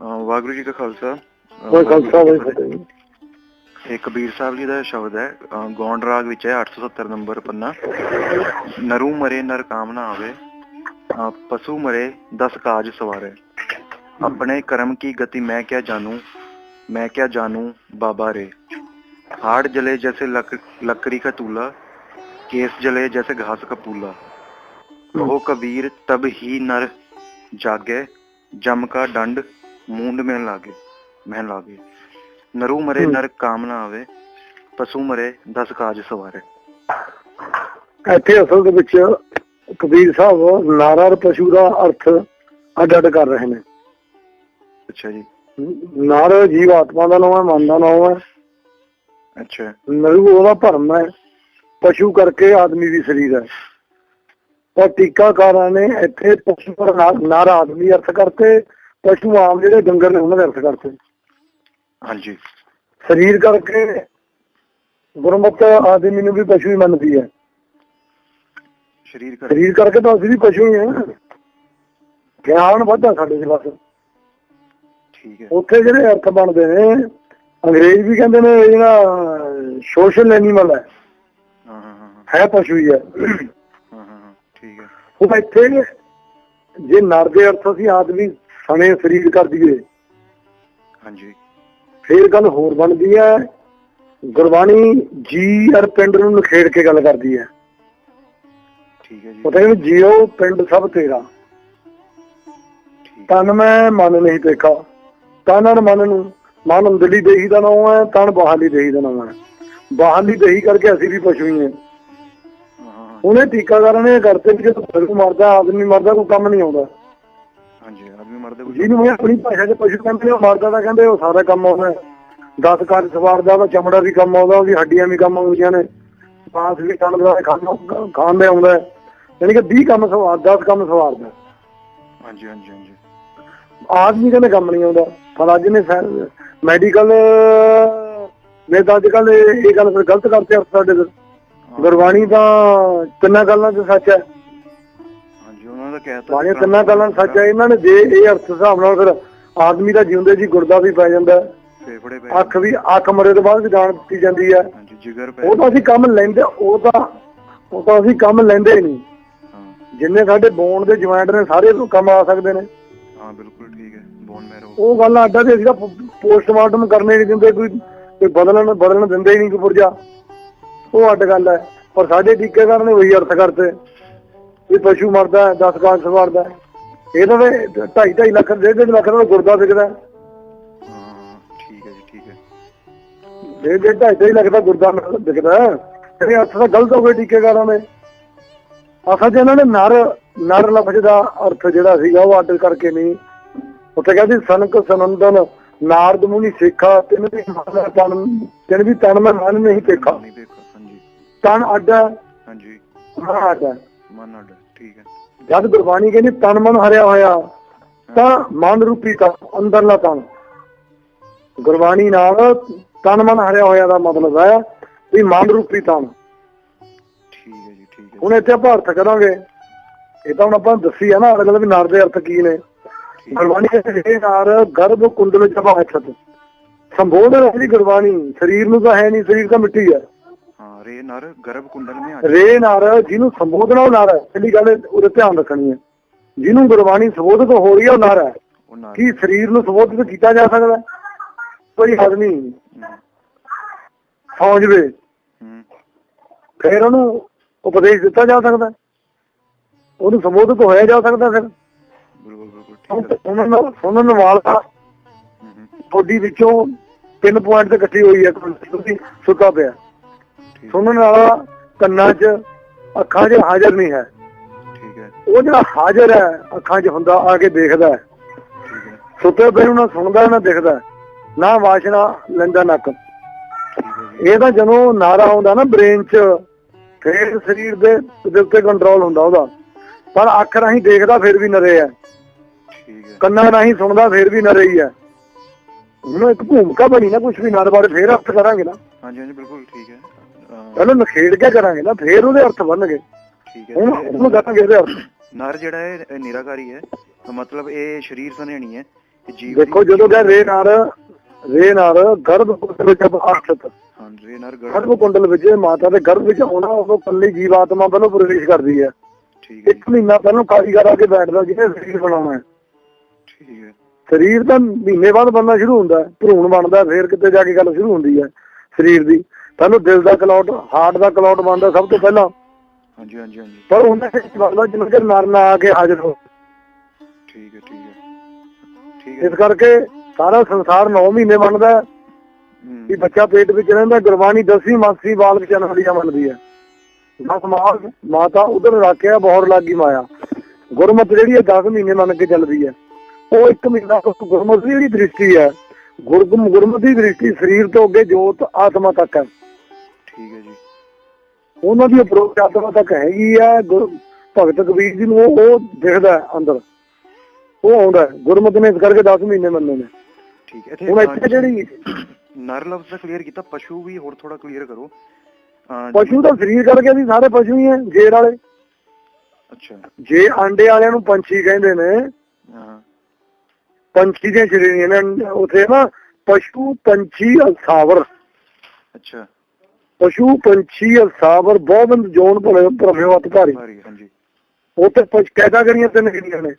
ਵਾਹਿਗੁਰੂ ਜੀ ਕਾ ਖਾਲਸਾ। ਖਾਲਸਾ ਵਾਹਿਗੁਰੂ ਫਤਿਹ। ਇਹ ਕਬੀਰ ਸਾਹਿਬ ਜੀ ਦਾ ਸ਼ਬਦ ਹੈ ਗੌਂਡ ਰਾਗ ਵਿੱਚ ਹੈ 870 ਨੰਬਰ ਪੰਨਾ। ਨਰੂ ਮਰੇ ਨਰ ਕਾਮ ਆਵੇ। ਪਸ਼ੂ ਮਰੇ ਦਸ ਕਾਜ ਸਵਾਰੇ। ਆਪਣੇ ਕਰਮ ਕੀ ਗਤੀ ਮੈਂ ਕਿਆ ਜਾਣੂ ਮੈਂ ਕਿਆ ਜਾਣੂ ਬਾਬਾ ਰੇ। ਹਾੜ ਜਲੇ ਜੈਸੇ ਲੱਕੜੀ ਕਾ ਤੂਲਾ ਕੇਸ ਜਲੇ ਜੈਸੇ ਘਾਸ ਕਾ ਪੂਲਾ। ਉਹ ਕਬੀਰ ਤਬ ਹੀ ਨਰ ਜਾਗੇ ਜਮ ਕਾ ਡੰਡ ਮੂੰਡ ਮਹਿਣ ਲਾਗੇ ਮਹਿਣ ਲਾਗੇ ਨਰੂ ਮਰੇ ਨਰਕ ਕਾਮ ਆਵੇ ਪਸ਼ੂ ਮਰੇ ਦਸ ਕਾਜ ਸਵਾਰੇ। ਇੱਥੇ ਅਸਲ ਦੇ ਵਿੱਚ ਕਬੀਰ ਸਾਹਿਬ ਨਾਰਾ ਪਸ਼ੂ ਦਾ ਅਰਥ ਅੱਡ ਅੱਡ ਕਰ ਰਹੇ ਨੇ। ਅੱਛਾ ਜੀ। ਨਾਰ ਜੀਵ ਆਤਮਾ ਦਾ ਨਾਮ ਹੈ ਮਨ ਦਾ ਨਾਮ ਹੈ। ਅੱਛਾ। ਨਰੂ ਉਹਦਾ ਭਰਮ ਹੈ ਪਸ਼ੂ ਕਰਕੇ ਆਦਮੀ ਵੀ ਸਰੀਰ ਹੈ। ਪਰ ਟੀਕਾਕਾਰਾਂ ਨੇ ਇੱਥੇ ਪਸ਼ੂ ਪਰ ਨਾਰ ਆਦਮੀ ਅਰਥ ਕਰਕੇ ਪਸ਼ੂ ਆਮ ਜਿਹੜੇ ਡੰਗਰ ਨੇ ਉਹਨਾਂ ਦੇ ਅਰਥ ਕਰਤੇ ਹਾਂਜੀ। ਸਰੀਰ ਕਰਕੇ ਗੁਰਮਤ ਆਦਮੀ ਨੂੰ ਵੀ ਪਸ਼ੂ ਹੀ ਮੰਨਦੀ ਹੈ। ਸਰੀਰ ਕਰਕੇ। ਤਾਂ ਅਸੀਂ ਵੀ ਪਸ਼ੂ ਹੀ ਹਾਂ। ਗਿਆਨ ਵਧਾ ਸਾਡੇ ਦੇ ਬਸ। ਠੀਕ ਹੈ। ਉੱਥੇ ਜਿਹੜੇ ਅਰਥ ਬਣਦੇ ਨੇ ਅੰਗਰੇਜ਼ ਵੀ ਕਹਿੰਦੇ ਨੇ ਜਿਹੜਾ ਸੋਸ਼ਲ ਐਨੀਮਲ ਹੈ ਹੈ ਪਸ਼ੂ ਹੀ ਹੈ। ਹਾਂ ਹਾਂ ਠੀਕ ਹੈ। ਉਹ ਇੱਥੇ ਜੇ ਨਰ ਦੇ ਅਰਥ ਅਸੀਂ ਆਦਮੀ ਸਣੇ ਫਰੀਦ ਕਰ ਦਈਏ। ਹਾਂਜੀ। ਫੇਰ ਗੱਲ ਹੋਰ ਬਣਦੀ ਹੈ। ਗੁਰਬਾਣੀ ਜੀ ਅਰ ਪਿੰਡ ਨੂੰ ਨਖੇੜ ਕੇ ਗੱਲ ਕਰਦੀ ਹੈ। ਠੀਕ ਹੈ ਜੀ। ਪਤਾ ਪਿੰਡ ਸਭ ਤੇਰਾ। ਤਨ ਮੈਂ ਮਨ ਨਹੀਂ ਦੇਖਾ। ਤਨ ਅਰ ਮਨ ਨੂੰ ਮਨ ਅੰਦਰਲੀ ਦੇਹੀ ਦਾ ਨਾਮ ਹੈ ਤਨ ਬਾਹਰਲੀ ਦੇਹੀ ਦਾ ਨਾਮ ਹੈ। ਬਾਹਰਲੀ ਦੇਹੀ ਕਰਕੇ ਅਸੀਂ ਵੀ ਪਸ਼ੂ ਹੀ ਹਾਂ। ਉਹਨੇ ਟੀਕਾਕਾਰਾਂ ਨੇ ਕਰਤੇ ਕਿ ਜਦੋਂ ਫਿਰ ਮਰਦਾ ਆਦਮੀ ਮਰਦਾ ਕੋਈ ਕੰਮ ਨਹੀਂ ਆਉਂਦਾ। ਹਾਂਜੀ। ਵੀ ਮਰਦੇ ਕੋਈ ਜਿਹਨੂੰ ਇਹ ਆਪਣੀ ਭਾਸ਼ਾ 'ਚ ਪਸ਼ੂ ਕਹਿੰਦੇ ਉਹ ਮਰਦਾ ਤਾਂ ਕਹਿੰਦੇ ਉਹ ਸਾਰਾ ਕੰਮ ਆਉਂਦਾ 10 ਕਾਜ ਸਵਾਰ ਦਾ ਉਹਦਾ ਚਮੜਾ ਵੀ ਕੰਮ ਆਉਂਦਾ ਉਹਦੀ ਹੱਡੀਆਂ ਵੀ ਕੰਮ ਆਉਂਦੀਆਂ ਨੇ। ਬਾਸ ਵੀ ਕੰਮ ਦਾ ਖਾਣ ਖਾਣ ਆਉਂਦਾ। ਯਾਨੀ ਕਿ 20 ਕੰਮ ਸਵਾਰ 10 ਕੰਮ ਸਵਾਰ ਦਾ ਹਾਂਜੀ ਹਾਂਜੀ ਹਾਂਜੀ। ਆਦਮੀ ਕਹਿੰਦੇ ਕੰਮ ਨਹੀਂ ਆਉਂਦਾ। ਪਰ ਅੱਜ ਨੇ ਮੈਡੀਕਲ ਨੇ ਤਾਂ ਅੱਜ ਕੱਲ ਇਹ ਗੱਲ ਫਿਰ ਗਲਤ ਕਰਦੇ ਆ ਸਾਡੇ ਗੁਰਬਾਣੀ ਦਾ ਕਿੰਨਾ ਗੱਲਾਂ ਤੇ ਸੱਚ ਹੈ। ਗੱਲਾਂ ਸੱਚ ਹੈ ਇਹਨਾਂ ਨੇ ਜੇ ਇਹ ਅਰਥ ਹਿਸਾਬ ਨਾਲ ਫਿਰ ਆਦਮੀ ਦਾ ਜਿਉਂਦੇ ਜੀ ਗੁਰਦਾ ਵੀ ਪੈ ਜਾਂਦਾ ਅੱਖ ਵੀ ਅੱਖ ਮਰੇ ਤੋਂ ਬਾਅਦ ਵੀ ਦਾਨ ਦਿੱਤੀ ਜਾਂਦੀ ਹੈ। ਉਹ ਤਾਂ ਅਸੀਂ ਕੰਮ ਲੈਂਦੇ ਉਹ ਤਾਂ ਉਹ ਤਾਂ ਅਸੀਂ ਕੰਮ ਲੈਂਦੇ ਨਹੀਂ। ਜਿੰਨੇ ਸਾਡੇ ਬੋਨ ਦੇ ਜੁਆਇੰਟ ਨੇ ਸਾਰੇ ਕੰਮ ਆ ਸਕਦੇ ਨੇ। ਬਿਲਕੁਲ ਉਹ ਗੱਲ ਆਡਾ ਤੇ ਅਸੀਂ ਪੋਸਟਮਾਰਟਮ ਕਰਨੇ ਨਹੀਂ ਦਿੰਦੇ ਕੋਈ ਕੋਈ ਬਦਲਣ ਬਦਲਣ ਦਿੰਦੇ ਹੀ ਨਹੀਂ ਕੋਈ ਪੁਰਜਾ। ਉਹ ਅੱਡ ਗੱਲ ਹੈ। ਪਰ ਸਾਡੇ ਟੀਕੇਦਾਰ ਨੇ ਉਹੀ ਅਰਥ ਕਰਦੇ ਵੀ ਪਸ਼ੂ ਮਰਦਾ 10 ਕਾਂਸ ਮਰਦਾ ਇਹਨਾਂ ਦੇ 2.5 2.5 ਲੱਖ ਡੇਢ ਡੇਢ ਲੱਖ ਦਾ ਗੁਰਦਾ ਵਿਕਦਾ ਠੀਕ ਹੈ ਜੀ ਠੀਕ ਹੈ। ਡੇਢ ਡੇਢ 2.5 ਲੱਖ ਦਾ ਗੁਰਦਾ ਵਿਕਦਾ ਇਹ ਅਰਥ ਦਾ ਗਲਤ ਹੋ ਗਿਆ ਟੀਕੇਕਾਰਾਂ ਨੇ ਅਸਲ 'ਚ ਇਹਨਾਂ ਨੇ ਨਰ ਨਰ ਲਫ਼ਜ਼ ਦਾ ਅਰਥ ਜਿਹੜਾ ਸੀਗਾ ਉਹ ਆਰਡਰ ਕਰਕੇ ਨਹੀਂ। ਉੱਥੇ ਕਹਿੰਦੇ ਸਨਕ ਸਨੰਦਨ ਨਾਰਦ ਮੁਨੀ ਸੇਖਾ ਤਿੰਨ ਵੀ ਮਾਨਾ ਤਨ ਤਿੰਨ ਵੀ ਤਨ ਮਨ ਨਹੀਂ ਦੇਖਾ। ਤਨ ਅੱਡਾ ਹਾਂਜੀ। ਹਾਂ ਅੱਡਾ ਜਦ ਗੁਰਬਾਣੀ ਕਹਿੰਦੀ ਤਨ ਮਨ ਹਰਿਆ ਹੋਇਆ ਤਾਂ ਮਨ ਰੂਪੀ ਤਨ ਅੰਦਰਲਾ ਤਨ ਗੁਰਬਾਣੀ ਨਾਲ ਤਨ ਮਨ ਹਰਿਆ ਹੋਇਆ ਦਾ ਮਤਲਬ ਹੈ ਵੀ ਮਨ ਰੂਪੀ ਤਨ ਹੁਣ ਇੱਥੇ ਆਪਾਂ ਅਰਥ ਕਰਾਂਗੇ। ਇਹ ਤਾਂ ਹੁਣ ਆਪਾਂ ਦੱਸੀ ਆ ਨਾ ਅਗਲੇ ਵੀ ਨਾਰ ਦੇ ਅਰਥ ਕੀ ਨੇ। ਗੁਰਬਾਣੀ ਕਹਿੰਦੀ ਹੈ ਨਾਰ ਗਰਭ ਕੁੰਡਲ ਜਬਾ ਹੱਥ ਸੰਬੋਧਨ ਹੈ ਜੀ ਗੁਰਬਾਣੀ ਸਰੀਰ ਨੂੰ ਤਾਂ ਹੈ ਨਹੀਂ ਸਰੀਰ ਤਾਂ ਮਿੱਟੀ ਹੈ। ਰੇ ਨਰ ਗਰਭ ਕੁੰਡਲ ਮੇ ਆ ਰੇ ਨਰ ਜਿਹਨੂੰ ਸੰਬੋਧਨ ਉਹ ਨਰ ਪਹਿਲੀ ਗੱਲ ਉਹਦੇ ਧਿਆਨ ਰੱਖਣੀ ਹੈ। ਜਿਹਨੂੰ ਗੁਰਬਾਣੀ ਸੰਬੋਧਿਤ ਹੋ ਰਹੀ ਹੈ ਉਹ ਨਰ ਹੈ। ਕੀ ਸਰੀਰ ਨੂੰ ਸੰਬੋਧਿਤ ਕੀਤਾ ਜਾ ਸਕਦਾ ਕੋਈ ਹੱਦ ਨਹੀਂ। ਸੌਂ ਜਵੇ। ਫਿਰ ਉਹਨੂੰ ਉਪਦੇਸ਼ ਦਿੱਤਾ ਜਾ ਸਕਦਾ ਉਹਨੂੰ ਸੰਬੋਧਿਤ ਹੋਇਆ ਜਾ ਸਕਦਾ ਫਿਰ। ਉਹਨਾਂ ਸੁਣਨ ਵਾਲਾ ਤੁਹਾਡੀ ਵਿੱਚੋਂ ਤਿੰਨ ਪੁਆਇੰਟ ਤੇ ਇਕੱਠੀ ਹੋਈ ਹੈ ਤੁਸੀਂ ਸੁੱਤਾ ਪਿਆ। ਸੁਣਨ ਵਾਲਾ ਕੰਨਾਂ 'ਚ ਅੱਖਾਂ 'ਚ ਹਾਜ਼ਰ ਨਹੀਂ ਹੈ। ਠੀਕ ਹੈ। ਉਹ ਜਿਹੜਾ ਹਾਜ਼ਰ ਹੈ ਅੱਖਾਂ 'ਚ ਹੁੰਦਾ ਆ ਕੇ ਦੇਖਦਾ ਹੈ। ਸੁੱਤੇ ਪਏ ਨਾ ਸੁਣਦਾ ਨਾ ਦਿਖਦਾ। ਨਾ ਵਾਸ਼ਨਾ ਲੈਂਦਾ ਨੱਕ। ਇਹ ਤਾਂ ਜਦੋਂ ਨਾਰਾ ਆਉਂਦਾ ਨਾ ਬ੍ਰੇਨ 'ਚ ਫੇਰ ਸਰੀਰ ਦੇ ਉੱਤੇ ਕੰਟਰੋਲ ਹੁੰਦਾ ਉਹਦਾ। ਪਰ ਅੱਖ ਰਾਹੀਂ ਦੇਖਦਾ ਫਿਰ ਵੀ ਨਰੇ ਹੈ। ਕੰਨਾਂ ਰਾਹੀਂ ਸੁਣਦਾ ਫਿਰ ਵੀ ਨਰੇ ਹੀ ਹੈ। ਹੁਣ ਇੱਕ ਭੂਮਿਕਾ ਬਣੀ ਨਾ ਕੁਝ ਵੀ ਨਾਲ ਬਾਰੇ ਫੇਰ ਅਰਥ ਕਰਾਂਗੇ ਨਾ। ਹਾਂਜੀ ਹਾਂਜੀ ਬਿਲਕੁਲ ਠੀਕ ਹੈ। ਪਹਿਲਾਂ ਨਖੇੜ ਕੇ ਕਰਾਂਗੇ ਨਾ ਫੇਰ ਉਹਦੇ ਅਰਥ ਬਣਨਗੇ। ਠੀਕ ਹੈ ਮਤਲਬ ਇਹ ਸਰੀਰ ਸਨੇਣੀ ਹੈ ਜੀਵ ਦੇਖੋ ਜਦੋਂ ਦਾ ਰੇ ਨਰ ਰੇ ਨਰ ਗਰਭ ਕੁੰਡਲ ਵਿੱਚ ਆਖਤ ਹਾਂ ਰੇ ਨਰ ਗਰਭ ਕੁੰਡਲ ਵਿੱਚ ਮਾਤਾ ਦੇ ਗਰਭ ਵਿੱਚ ਆਉਣਾ ਉਦੋਂ ਪੱਲੀ ਜੀਵਾਤਮਾ ਪਹਿਲਾਂ ਪ੍ਰਵੇਸ਼ ਕਰਦੀ ਹੈ। ਠੀਕ ਹੈ ਇੱਕ ਮਹੀਨਾ ਪਹਿਲਾਂ ਕਾਰੀਗਰ ਆ ਕੇ ਬੈਠਦਾ ਜਿਹਨੇ ਸਰੀਰ ਬਣਾਉਣਾ ਹੈ। ਠੀਕ ਹੈ। ਸਰੀਰ ਤਾਂ ਮਹੀਨੇ ਬਾਅਦ ਬਣਨਾ ਸ਼ੁਰੂ ਹੁੰਦਾ ਭਰੂਣ ਬਣਦਾ ਫੇਰ ਕਿਤੇ ਜਾ ਕੇ ਗੱਲ ਸ਼ੁਰੂ ਹੁੰਦੀ ਹੈ ਸਰੀਰ ਦੀ। ਪਹਿਲਾਂ ਦਿਲ ਦਾ ਕਲੌਟ ਹਾਰਟ ਦਾ ਕਲੌਟ ਬਣਦਾ ਸਭ ਤੋਂ ਪਹਿਲਾਂ। ਹਾਂਜੀ ਹਾਂਜੀ ਹਾਂਜੀ। ਪਰ ਉਹਨਾਂ ਦੇ ਬਣਦਾ ਜਿੰਨਾ ਚਿਰ ਨਰ ਨਾ ਆ ਕੇ ਹਾਜ਼ਰ ਹੋ। ਠੀਕ ਹੈ ਠੀਕ ਹੈ। ਠੀਕ ਹੈ। ਇਸ ਕਰਕੇ ਸਾਰਾ ਸੰਸਾਰ 9 ਮਹੀਨੇ ਬਣਦਾ ਵੀ ਬੱਚਾ ਪੇਟ ਵਿੱਚ ਰਹਿੰਦਾ ਗੁਰਬਾਣੀ ਦਸਵੀਂ ਮਾਸੀ ਬਾਲਕ ਚੰਨ ਦੀਆਂ ਮੰਨਦੀ ਹੈ। ਦਸ ਮਾਸ ਮਾਤਾ ਉਧਰ ਰੱਖਿਆ ਬਹੁਰ ਲੱਗੀ ਮਾਇਆ। ਗੁਰਮਤ ਜਿਹੜੀ ਹੈ 10 ਮਹੀਨੇ ਮੰਨ ਕੇ ਚੱਲਦੀ ਹੈ। ਉਹ ਇੱਕ ਮਹੀਨਾ ਗੁਰਮਤ ਦੀ ਜਿਹੜੀ ਦ੍ਰਿਸ਼ਟੀ ਹੈ ਗੁਰਗੁਮ ਗੁਰਮਤ ਦੀ ਦ੍ਰਿਸ਼ਟੀ ਸਰੀਰ ਤੋਂ ਅੱਗੇ ਜੋਤ ਆਤਮਾ ਤੱਕ ਹੈ। ਠੀਕ ਹੈ ਜੀ। ਉਹਨਾਂ ਦੀ ਅਪਰੋਚ ਆਤਮਾ ਤੱਕ ਹੈਗੀ ਆ ਭਗਤ ਕਬੀਰ ਜੀ ਨੂੰ ਉਹ ਦਿਖਦਾ ਅੰਦਰ। ਉਹ ਆਉਂਦਾ। ਗੁਰਮਤ ਨੇ ਇਸ ਕਰਕੇ 10 ਮਹੀਨੇ ਮੰਨੇ ਨੇ। ਠੀਕ ਹੈ ਇੱਥੇ ਹੁਣ ਇੱਥੇ ਜਿਹੜੀ ਨਰ ਲਫ਼ਜ਼ ਦਾ ਕਲੀਅਰ ਕੀਤਾ ਪਸ਼ੂ ਵੀ ਹੋਰ ਥੋੜਾ ਕਲੀਅਰ ਕਰੋ। ਪਸ਼ੂ ਤਾਂ ਸਰੀਰ ਕਰਕੇ ਵੀ ਸਾਰੇ ਪਸ਼ੂ ਹੀ ਹੈ ਜੇਰ ਵਾਲੇ। ਅੱਛਾ। ਜੇ ਆਂਡੇ ਵਾਲਿਆਂ ਨੂੰ ਪੰਛੀ ਕਹਿੰਦੇ ਨੇ ਹਾਂ। ਪੰਛੀ ਦੀਆਂ ਸ਼੍ਰੇਣੀਆਂ ਨੇ ਉਥੇ ਨਾ ਪਸ਼ੂ ਪੰਛੀ ਅਸਾਵਰ। ਅੱਛਾ। ਪਸ਼ੂ ਪੰਛੀ ਅਸਾਵਰ ਬਹੁਤ ਜੋਨ ਭਲੇ ਭਰਮਿਓ ਭਾਰੀ ਭਾਰੀ ਹਾਂਜੀ। ਉਥੇ ਪਸ਼ ਕੈਟਾਗਰੀਆਂ ਤਿੰਨ ਗਿਣੀਆਂ ਨੇ?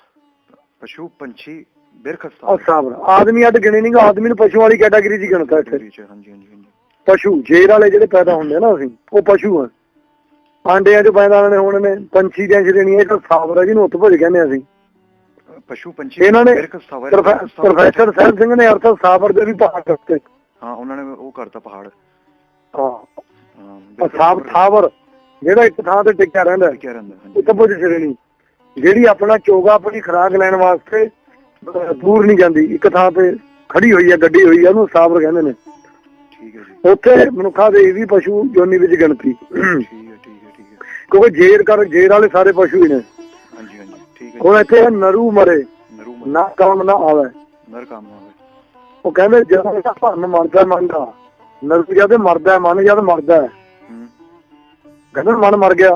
ਪਸ਼ੂ ਪੰਛੀ ਬਿਰਖਸਤਾ ਅਸਾਵਰ ਆਦਮੀ ਅੱਡ ਗਿਣੇ ਨਹੀਂ ਗਾ ਆਦਮੀ ਨੂੰ ਪਸ਼ੂ ਵਾਲੀ ਕੈਟਾਗਰੀ 'ਚ ਗਿਣਤਾ ਇੱਥੇ। ਹਾਂਜੀ ਹਾਂਜੀ ਹਾਂਜੀ। ਪਸ਼ੂ ਜੇਰ ਵਾਲੇ ਜਿਹੜੇ ਪੈਦਾ ਹੁੰਦੇ ਆ ਨਾ ਅਸੀਂ ਉਹ ਪਸ਼ੂ ਆ। ਆਂਡਿਆਂ 'ਚ ਪੈਦਾ ਵਾਲੇ ਹੋਣੇ ਨੇ ਪੰਛੀ ਦੀਆਂ ਸ਼੍ਰੇਣੀਆਂ ਇੱਕ ਸਾਵਰ ਹੈ ਜਿਹਨੂੰ ਉੱਤ ਭੁੱਜ ਕਹਿੰਦੇ ਅਸੀਂ। ਪਸ਼ੂ ਪੰਛੀ ਇਹਨਾਂ ਨੇ ਪ੍ਰੋਫੈਸਰ ਸਾਹਿਬ ਸਿੰਘ ਨੇ ਅਰਥ ਸਾਵਰ ਦੇ ਵੀ ਪਹਾੜ ਦਿੱਤੇ ਹਾਂ ਉਹਨਾਂ ਨੇ ਉਹ ਕਰਤਾ ਪਹਾੜ। ਹਾਂ। ਹਾਂ ਅਸਾਬ ਥਾਵਰ ਜਿਹੜਾ ਇੱਕ ਥਾਂ ਤੇ ਟਿਕਿਆ ਰਹਿੰਦਾ ਹੈ। ਕਿਆ ਰਹਿੰਦਾ ਭੁੱਜ ਸ਼੍ਰੇਣੀ ਜਿਹੜੀ ਆਪਣਾ ਚੋਗਾ ਆਪਣੀ ਖੁਰਾਕ ਲੈਣ ਵਾਸਤੇ ਦੂਰ ਨਹੀਂ ਜਾਂਦੀ ਇੱਕ ਥਾਂ ਤੇ ਖੜੀ ਹੋਈ ਹੈ ਗੱਡੀ ਹੋਈ ਹੈ ਉਹਨੂੰ ਸਾਬਰ ਕਹਿੰਦੇ ਨੇ। ਠੀਕ ਹੈ ਜੀ। ਉੱਥੇ ਮਨੁੱਖਾਂ ਦੇ ਵੀ ਪਸ਼ੂ ਜੋਨੀ ਵਿੱਚ ਗਿਣਤੀ। ਠੀਕ ਹੈ ਠੀਕ ਹੈ ਠੀਕ ਹੈ। ਕਿਉਂਕਿ ਜੇਰ ਕਰ ਜੇਰ ਵਾਲੇ ਸਾਰੇ ਪਸ਼ੂ ਹੀ ਨੇ। ਹਾਂਜੀ ਹਾਂਜੀ ਠੀਕ ਹੈ ਹੁਣ ਇੱਥੇ ਨਰੂ ਮਰੇ। ਨਾ ਕੰਮ ਨਾ ਆਵੇ। ਨਰ ਕੰਮ ਹੋਵੇ ਉਹ ਕਹਿੰਦੇ ਜਦੋਂ ਇਹਦਾ ਭਰਨ ਮਰਦਾ ਮਨ ਦਾ ਨਰੂ ਜਦ ਮਰਦਾ ਹੈ, ਮਨ ਜਦ ਮਰਦਾ ਹੈ। ਕਹਿੰਦੇ ਮਨ ਮਰ ਗਿਆ।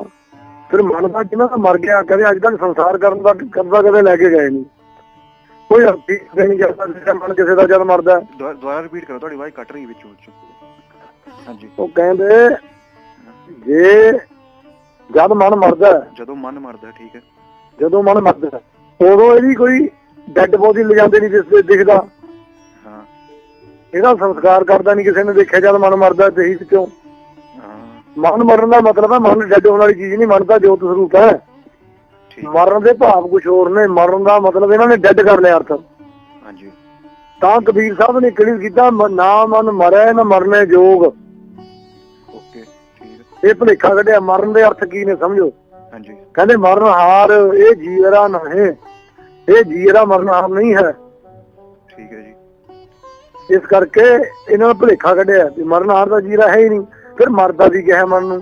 ਫਿਰ ਮਨ ਦਾ ਜਿਹਨਾਂ ਦਾ ਮਰ ਗਿਆ? ਕਹਿੰਦੇ ਅੱਜ ਤੱਕ ਸੰਸਾਰ ਕਰਨ ਦਾ ਕਰਦਾ ਕਦੇ ਲੈ ਕੇ ਗਏ ਨਹੀਂ। ਕੋਈ ਅਰਥੀ ਨਹੀਂ ਜਾਂਦਾ ਜਿਹੜਾ ਮਨ ਕਿਸੇ ਦਾ ਜਦ ਮਰਦਾ ਦੁਬਾਰਾ ਰਿਪੀਟ ਕਰੋ ਤੁਹਾਡੀ ਆਵਾਜ਼ ਕੱਟ ਰਹੀ ਵਿੱਚੋਂ ਵਿੱਚੋਂ। ਹਾਂਜੀ। ਉਹ ਕਹਿੰਦੇ ਜੇ ਜਦ ਮਨ ਮਰਦਾ ਜਦੋਂ ਮਨ ਮਰਦਾ ਠੀਕ ਹੈ। ਜਦੋਂ ਮਨ ਮਰਦਾ ਉਦੋਂ ਇਹਦੀ ਕੋਈ ਡੈੱਡ ਬੋਡੀ ਲਿਜਾਂਦੇ ਨਹੀਂ ਦਿਸਦੇ ਦਿਖਦਾ। ਇਹਦਾ ਸੰਸਕਾਰ ਕਰਦਾ ਨਹੀਂ ਕਿਸੇ ਨੇ ਦੇਖਿਆ ਜਦ ਮਨ ਮਰਦਾ ਤੇ ਹੀ ਵਿੱਚੋਂ ਮਨ ਮਰਨ ਦਾ ਮਤਲਬ ਹੈ ਮਨ ਡੈੱਡ ਹੋਣ ਵਾਲੀ ਚੀਜ਼ ਨਹੀਂ ਮਨ ਤਾਂ ਜੋਤ ਸਰੂਪ ਹੈ। ਮਰਨ ਦੇ ਭਾਵ ਕੁਝ ਹੋਰ ਨੇ ਮਰਨ ਦਾ ਮਤਲਬ ਇਹਨਾਂ ਨੇ ਡੈੱਡ ਕਰ ਲਿਆ ਅਰਥ। ਹਾਂਜੀ। ਤਾਂ ਕਬੀਰ ਸਾਹਿਬ ਨੇ ਕਿਹੜੀ ਕੀਤਾ ਨਾ ਮਨ ਮਰੈ ਨਾ ਮਰਨੇ ਜੋਗ। ਓਕੇ ਠੀਕ। ਇਹ ਭੁਲੇਖਾ ਕੱਢਿਆ ਮਰਨ ਦੇ ਅਰਥ ਕੀ ਨੇ ਸਮਝੋ? ਹਾਂਜੀ। ਕਹਿੰਦੇ ਮਰਨ ਹਾਰ ਇਹ ਜੀਵਰਾ ਨਹੀਂ ਇਹ ਜੀਵਰਾ ਮਰਨ ਹਾਰ ਨਹੀਂ ਹੈ। ਇਸ ਕਰਕੇ ਇਹਨਾਂ ਨੇ ਭੁਲੇਖਾ ਕੱਢਿਆ ਵੀ ਮਰਨ ਹਾਰ ਦਾ ਜੀਰਾ ਹੈ ਹੀ ਨਹੀਂ ਫਿਰ ਮਰਦਾ ਵੀ ਕਿਹਾ ਮਨ ਨੂੰ।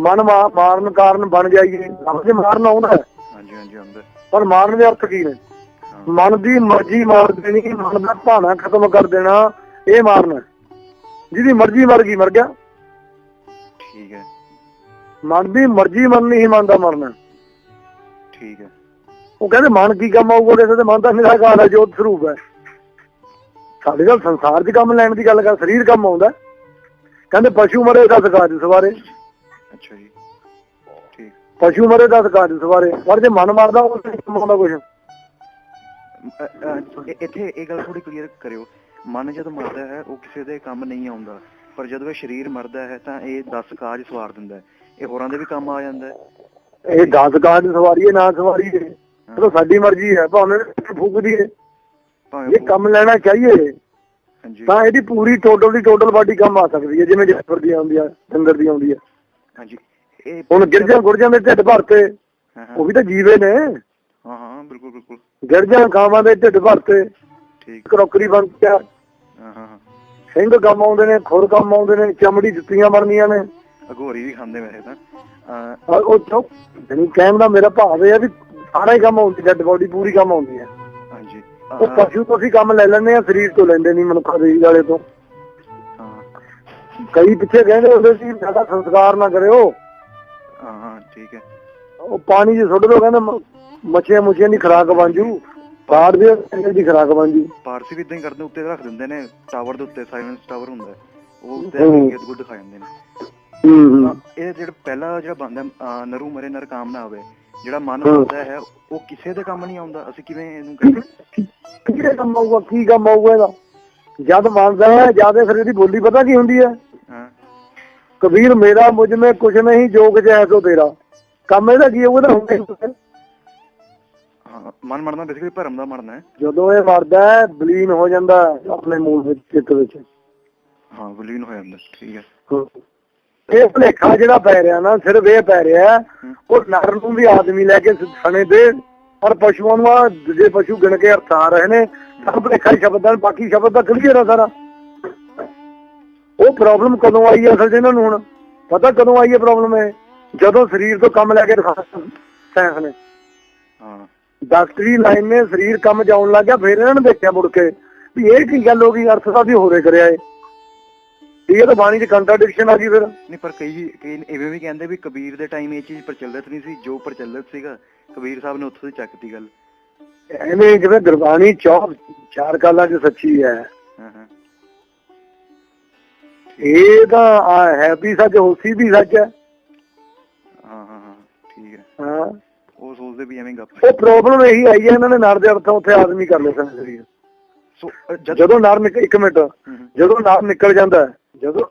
ਮਨ ਮਾਰਨ ਕਾਰਨ ਬਣ ਜਾਈਏ। ਲਫ਼ਜ਼ ਮਾਰਨ ਆਉਂਦਾ ਹਾਂਜੀ ਹਾਂਜੀ ਆਉਂਦਾ ਪਰ ਮਾਰਨ ਦੇ ਅਰਥ ਕੀ ਨੇ? ਮਨ ਦੀ ਮਰਜ਼ੀ ਮਾਰ ਦੇਣੀ ਮਨ ਦਾ ਭਾਣਾ ਖਤਮ ਕਰ ਦੇਣਾ ਇਹ ਮਾਰਨਾ ਜਿਹਦੀ ਮਰਜ਼ੀ ਮਰ ਗਈ ਮਰ ਗਿਆ। ਠੀਕ ਹੈ। ਮਨ ਦੀ ਮਰਜ਼ੀ ਮਨ ਦਾ ਮਰਨਾ ਠੀਕ ਹੈ। ਉਹ ਕਹਿੰਦੇ ਮਨ ਕੀ ਕੰਮ ਆਊਗਾ ਕਿਸੇ ਦੇ ਮਨ ਦਾ ਨਿਰਾਕਾਰ ਹੈ ਜੋਤ ਸਰੂਪ ਹੈ। ਸਾਡੇ ਦਾ ਸੰਸਾਰ 'ਚ ਕੰਮ ਲੈਣ ਦੀ ਗੱਲ ਕਰ ਸਰੀਰ ਕੰਮ ਆਉਂਦਾ। ਕਹਿੰਦੇ ਪਸ਼ੂ ਮਰੇ ਦਸ ਕਾਜ ਸਵਾਰੇ। ਅੱਛਾ ਜੀ। ਠੀਕ। ਪਸ਼ੂ ਮਰੇ ਦਸ ਕਾਜ ਸਵਾਰੇ। ਪਰ ਜੇ ਮਨ ਮਰਦਾ ਉਹ ਨਹੀਂ ਕੰਮ ਆਉਂਦਾ ਕੁਝ ਇੱਥੇ ਇਹ ਗੱਲ ਥੋੜੀ ਕਲੀਅਰ ਕਰਿਓ। ਮਨ ਜਦ ਮਰਦਾ ਹੈ ਉਹ ਕਿਸੇ ਦੇ ਕੰਮ ਨਹੀਂ ਆਉਂਦਾ। ਪਰ ਜਦੋਂ ਇਹ ਸਰੀਰ ਮਰਦਾ ਹੈ ਤਾਂ ਇਹ 10 ਕਾਜ ਸਵਾਰ ਦਿੰਦਾ ਹੈ। ਇਹ ਹੋਰਾਂ ਦੇ ਵੀ ਕੰਮ ਆ ਜਾਂਦਾ ਹੈ। ਇਹ ਦਸ ਕਾਜ ਸਵਾਰੀਏ ਨਾ ਸਵਾਰੀਏ। ਇਹ ਤਾਂ ਸਾਡੀ ਮਰਜ਼ੀ ਹੈ ਭਾਵੇਂ ਫੂਕ ਭਾਵੇਂ ਇਹ ਕੰਮ ਲੈਣਾ ਚਾਹੀਏ ਤਾਂ ਇਹਦੀ ਪੂਰੀ ਟੋਟਲ ਦੀ ਟੋਟਲ ਬਾਡੀ ਕੰਮ ਆ ਸਕਦੀ ਹੈ ਜਿਵੇਂ ਜਾਨਵਰ ਦੀ ਆਉਂਦੀ ਆ ਡੰਗਰ ਦੀ ਆਉਂਦੀ ਹੈ ਹਾਂਜੀ। ਇਹ ਹੁਣ ਗਿਰਜਾਂ ਗੁਰਜਾਂ ਦੇ ਢਿੱਡ ਭਰਤੇ ਉਹ ਵੀ ਤਾਂ ਜੀਵੇ ਨੇ। ਹਾਂ ਹਾਂ ਬਿਲਕੁਲ ਬਿਲਕੁਲ। ਗਿਰਜਾਂ ਦੇ ਢਿੱਡ ਭਰਤੇ ਠੀਕ। ਕਰੋਕਰੀ ਬਣ ਗਿਆ। ਹਾਂ ਹਾਂ ਸਿੰਘ ਕੰਮ ਆਉਂਦੇ ਨੇ ਖੁਰ ਕੰਮ ਆਉਂਦੇ ਨੇ ਚਮੜੀ ਜੁੱਤੀਆਂ ਬਣਦੀਆਂ ਨੇ। ਅਗੋਰੀ ਵੀ ਖਾਂਦੇ ਵੈਸੇ ਤਾਂ। ਉਹ ਚੋ ਜਣੀ ਕਹਿਣ ਦਾ ਮੇਰਾ ਭਾਵ ਇਹ ਹੈ ਵੀ ਸਾਰਾ ਹੀ ਕੰਮ ਆਉਂਦੀ ਡੈਡ ਬੋਡੀ ਪੂਰੀ ਕੰਮ ਆਉਂਦੀ ਹੈ। ਹਾਂਜੀ। ਉਹ ਪਸ਼ੂ ਤੋਂ ਅਸੀਂ ਕੰਮ ਲੈ ਲੈਂਦੇ ਆ ਸਰੀਰ ਤੋਂ ਲੈਂਦੇ ਨਹੀਂ ਮਨੁੱਖਾਂ ਦੇ ਵਾਲੇ ਤੋਂ। ਹਾਂ। ਕਈ ਪਿੱਛੇ ਕਹਿੰਦੇ ਹੁੰਦੇ ਸੀ ਸਾਡਾ ਸੰਸਕਾਰ ਨਾ ਕਰਿਓ। ਹਾਂ ਠੀਕ ਹੈ। ਉਹ ਪਾਣੀ 'ਚ ਸੁੱਟ ਦੋ ਕਹਿੰਦੇ ਮੱਛੀਆਂ ਮੁੱਛੀਆਂ ਦੀ ਖਰਾਕ ਬਣ ਜੂ। ਕਾਰਡ ਦੀ ਦੀ ਖਰਾਕ ਬਣ ਜੀ। ਪਾਰਸੀ ਵੀ ਇਦਾਂ ਹੀ ਕਰਦੇ ਉੱਤੇ ਰੱਖ ਦਿੰਦੇ ਨੇ ਟਾਵਰ ਦੇ ਉੱਤੇ ਸਾਇਲੈਂਸ ਟਾਵਰ ਹੁੰਦਾ। ਉਹ ਉੱਤੇ। ਗਿੱਦ ਗੁੱਡ ਦਿਖਾ ਜਾਂਦੇ ਨੇ। ਇਹ ਜਿਹੜਾ ਪਹਿਲਾ ਜਿਹੜਾ ਬੰਦਾ ਨਰੂ ਮਰੇ ਨਰ ਕਾਮ ਨਾ ਹੋਵੇ ਜਿਹੜਾ ਮਨ। ਹੁੰਦਾ ਹੈ ਉਹ ਕਿਸੇ ਦੇ ਕੰਮ ਨਹੀਂ ਆਉਂਦਾ। ਅਸੀਂ ਕਿਵੇਂ ਇਹਨੂੰ ਕਰੀਏ? ਕਿਹੜੇ ਕੰਮ ਆਊਗਾ? ਕੀ ਕੰਮ ਆਊਗਾ ਇਹਦਾ? ਜਦ ਮੰਨਦਾ ਹੈ ਜਦ ਫਿਰ ਇਹਦੀ ਬੋਲੀ ਪਤਾ ਕੀ ਹੁੰਦੀ ਹੈ? ਕਬੀਰ ਮੇਰਾ ਮੁਝ ਮੇ ਕੁਛ ਨਹੀਂ ਜੋਗ ਜੈ ਸੋ ਤੇਰਾ। ਕੰਮ ਇਹਦਾ ਕੀ ਹੋਊਗਾ ਤਾਂ ਹੁੰਦਾ ਮਨ ਮਰਨਾ ਬੇਸਿਕਲੀ ਭਰਮ ਦਾ ਮਰਨਾ ਹੈ। ਜਦੋਂ ਇਹ ਮਰਦਾ ਹੈ ਬਲੀਨ ਹੋ ਜਾਂਦਾ ਆਪਣੇ ਮੂਲ ਵਿੱਚ ਚਿੱਤ ਵਿੱਚ। ਹਾਂ ਵਿਲੀਨ ਹੋ ਜਾਂਦਾ ਠੀਕ ਹੈ। ਇਹ ਭਲੇਖਾ ਜਿਹੜਾ ਪੈ ਰਿਹਾ ਨਾ ਸਿਰਫ ਇਹ ਪੈ ਰਿਹਾ ਹੂੰ। ਉਹ ਨਰ ਨੂੰ ਵੀ ਆਦਮੀ ਲੈ ਕੇ ਸਣੇ ਦੇ ਪਰ ਪਸ਼ੂਆਂ ਨੂੰ ਜੇ ਪਸ਼ੂ ਗਿਣ ਕੇ ਅਰਥ ਆ ਰਹੇ ਨੇ ਸਭ ਭਲੇਖਾ ਹੀ ਸ਼ਬਦ ਹਨ ਬਾਕੀ ਸ਼ਬਦ ਤਾਂ ਕਲੀਅਰ ਆ ਸਾਰਾ। ਉਹ ਪ੍ਰੋਬਲਮ ਕਦੋਂ ਆਈ ਹੈ ਅਸਲ 'ਚ ਇਹਨਾਂ ਨੂੰ ਹੁਣ? ਪਤਾ ਕਦੋਂ ਆਈ ਹੈ ਪ੍ਰੋਬਲਮ ਇਹ? ਜਦੋਂ ਸਰੀਰ ਤੋਂ ਕੰਮ ਲੈ ਕੇ ਦਿਖਾਇਆ ਸਾਇੰਸ ਨੇ। ਹਾਂ। ਡਾਕਟਰੀ ਲਾਈਨ ਨੇ ਸਰੀਰ ਕੰਮ ਜਾਉਣ ਲੱਗ ਗਿਆ ਫਿਰ ਇਹਨਾਂ ਨੇ ਦੇਖਿਆ ਮੁੜ ਕੇ ਵੀ ਇਹ ਕੀ ਗੱਲ ਹੋ ਗਈ ਅਰਥ ਦਾ ਵੀ ਹੋਰੇ ਕਰਿਆ ਏ ਇਹ ਤਾਂ ਬਾਣੀ 'ਚ ਕੰਟਰਡਿਕਸ਼ਨ ਆ ਗਈ ਫਿਰ। ਨਹੀਂ ਪਰ ਕਈ ਕਈ ਇਵੇਂ ਵੀ ਕਹਿੰਦੇ ਵੀ ਕਬੀਰ ਦੇ ਟਾਈਮ ਇਹ ਚੀਜ਼ ਪ੍ਰਚਲਿਤ ਨਹੀਂ ਸੀ ਜੋ ਪ੍ਰਚਲਿਤ ਸੀਗਾ ਕਬੀਰ ਸਾਹਿਬ ਨੇ ਉੱਥੋਂ ਦੀ ਚੱਕਤੀ ਗੱਲ। ਐਵੇਂ ਜਿਵੇਂ ਗੁਰਬਾਣੀ ਚੌਹ ਚਾਰ ਕਾਲਾਂ 'ਚ ਸੱਚੀ ਹੈ। ਹਾਂ ਹਾਂ। ਇਹ ਤਾਂ ਆ ਹੈ ਵੀ ਸੱਚ ਹੋਸੀ ਵੀ ਸੱਚ ਹੈ। ਹਾਂ ਹਾਂ ਹਾਂ ਠੀਕ ਹੈ। ਹਾਂ। ਉਹ ਸੋਚਦੇ ਵੀ ਐਵੇਂ ਗੱਪ। ਉਹ ਪ੍ਰੋਬਲਮ ਇਹੀ ਆਈ ਹੈ ਇਹਨਾਂ ਨੇ ਨਰ ਦੇ ਅਰਥਾਂ ਉੱਥੇ ਆਦਮੀ ਕਰ ਲਏ ਸਨ ਸਰੀਰ ਜਦ ਨਰ ਇੱਕ ਮਿੰਟ। ਹੂੰ, ਹੂੰ, ਜਦੋਂ ਨਰ ਨਿਕਲ ਜਾਂਦਾ ਹੈ, ਜਦੋਂ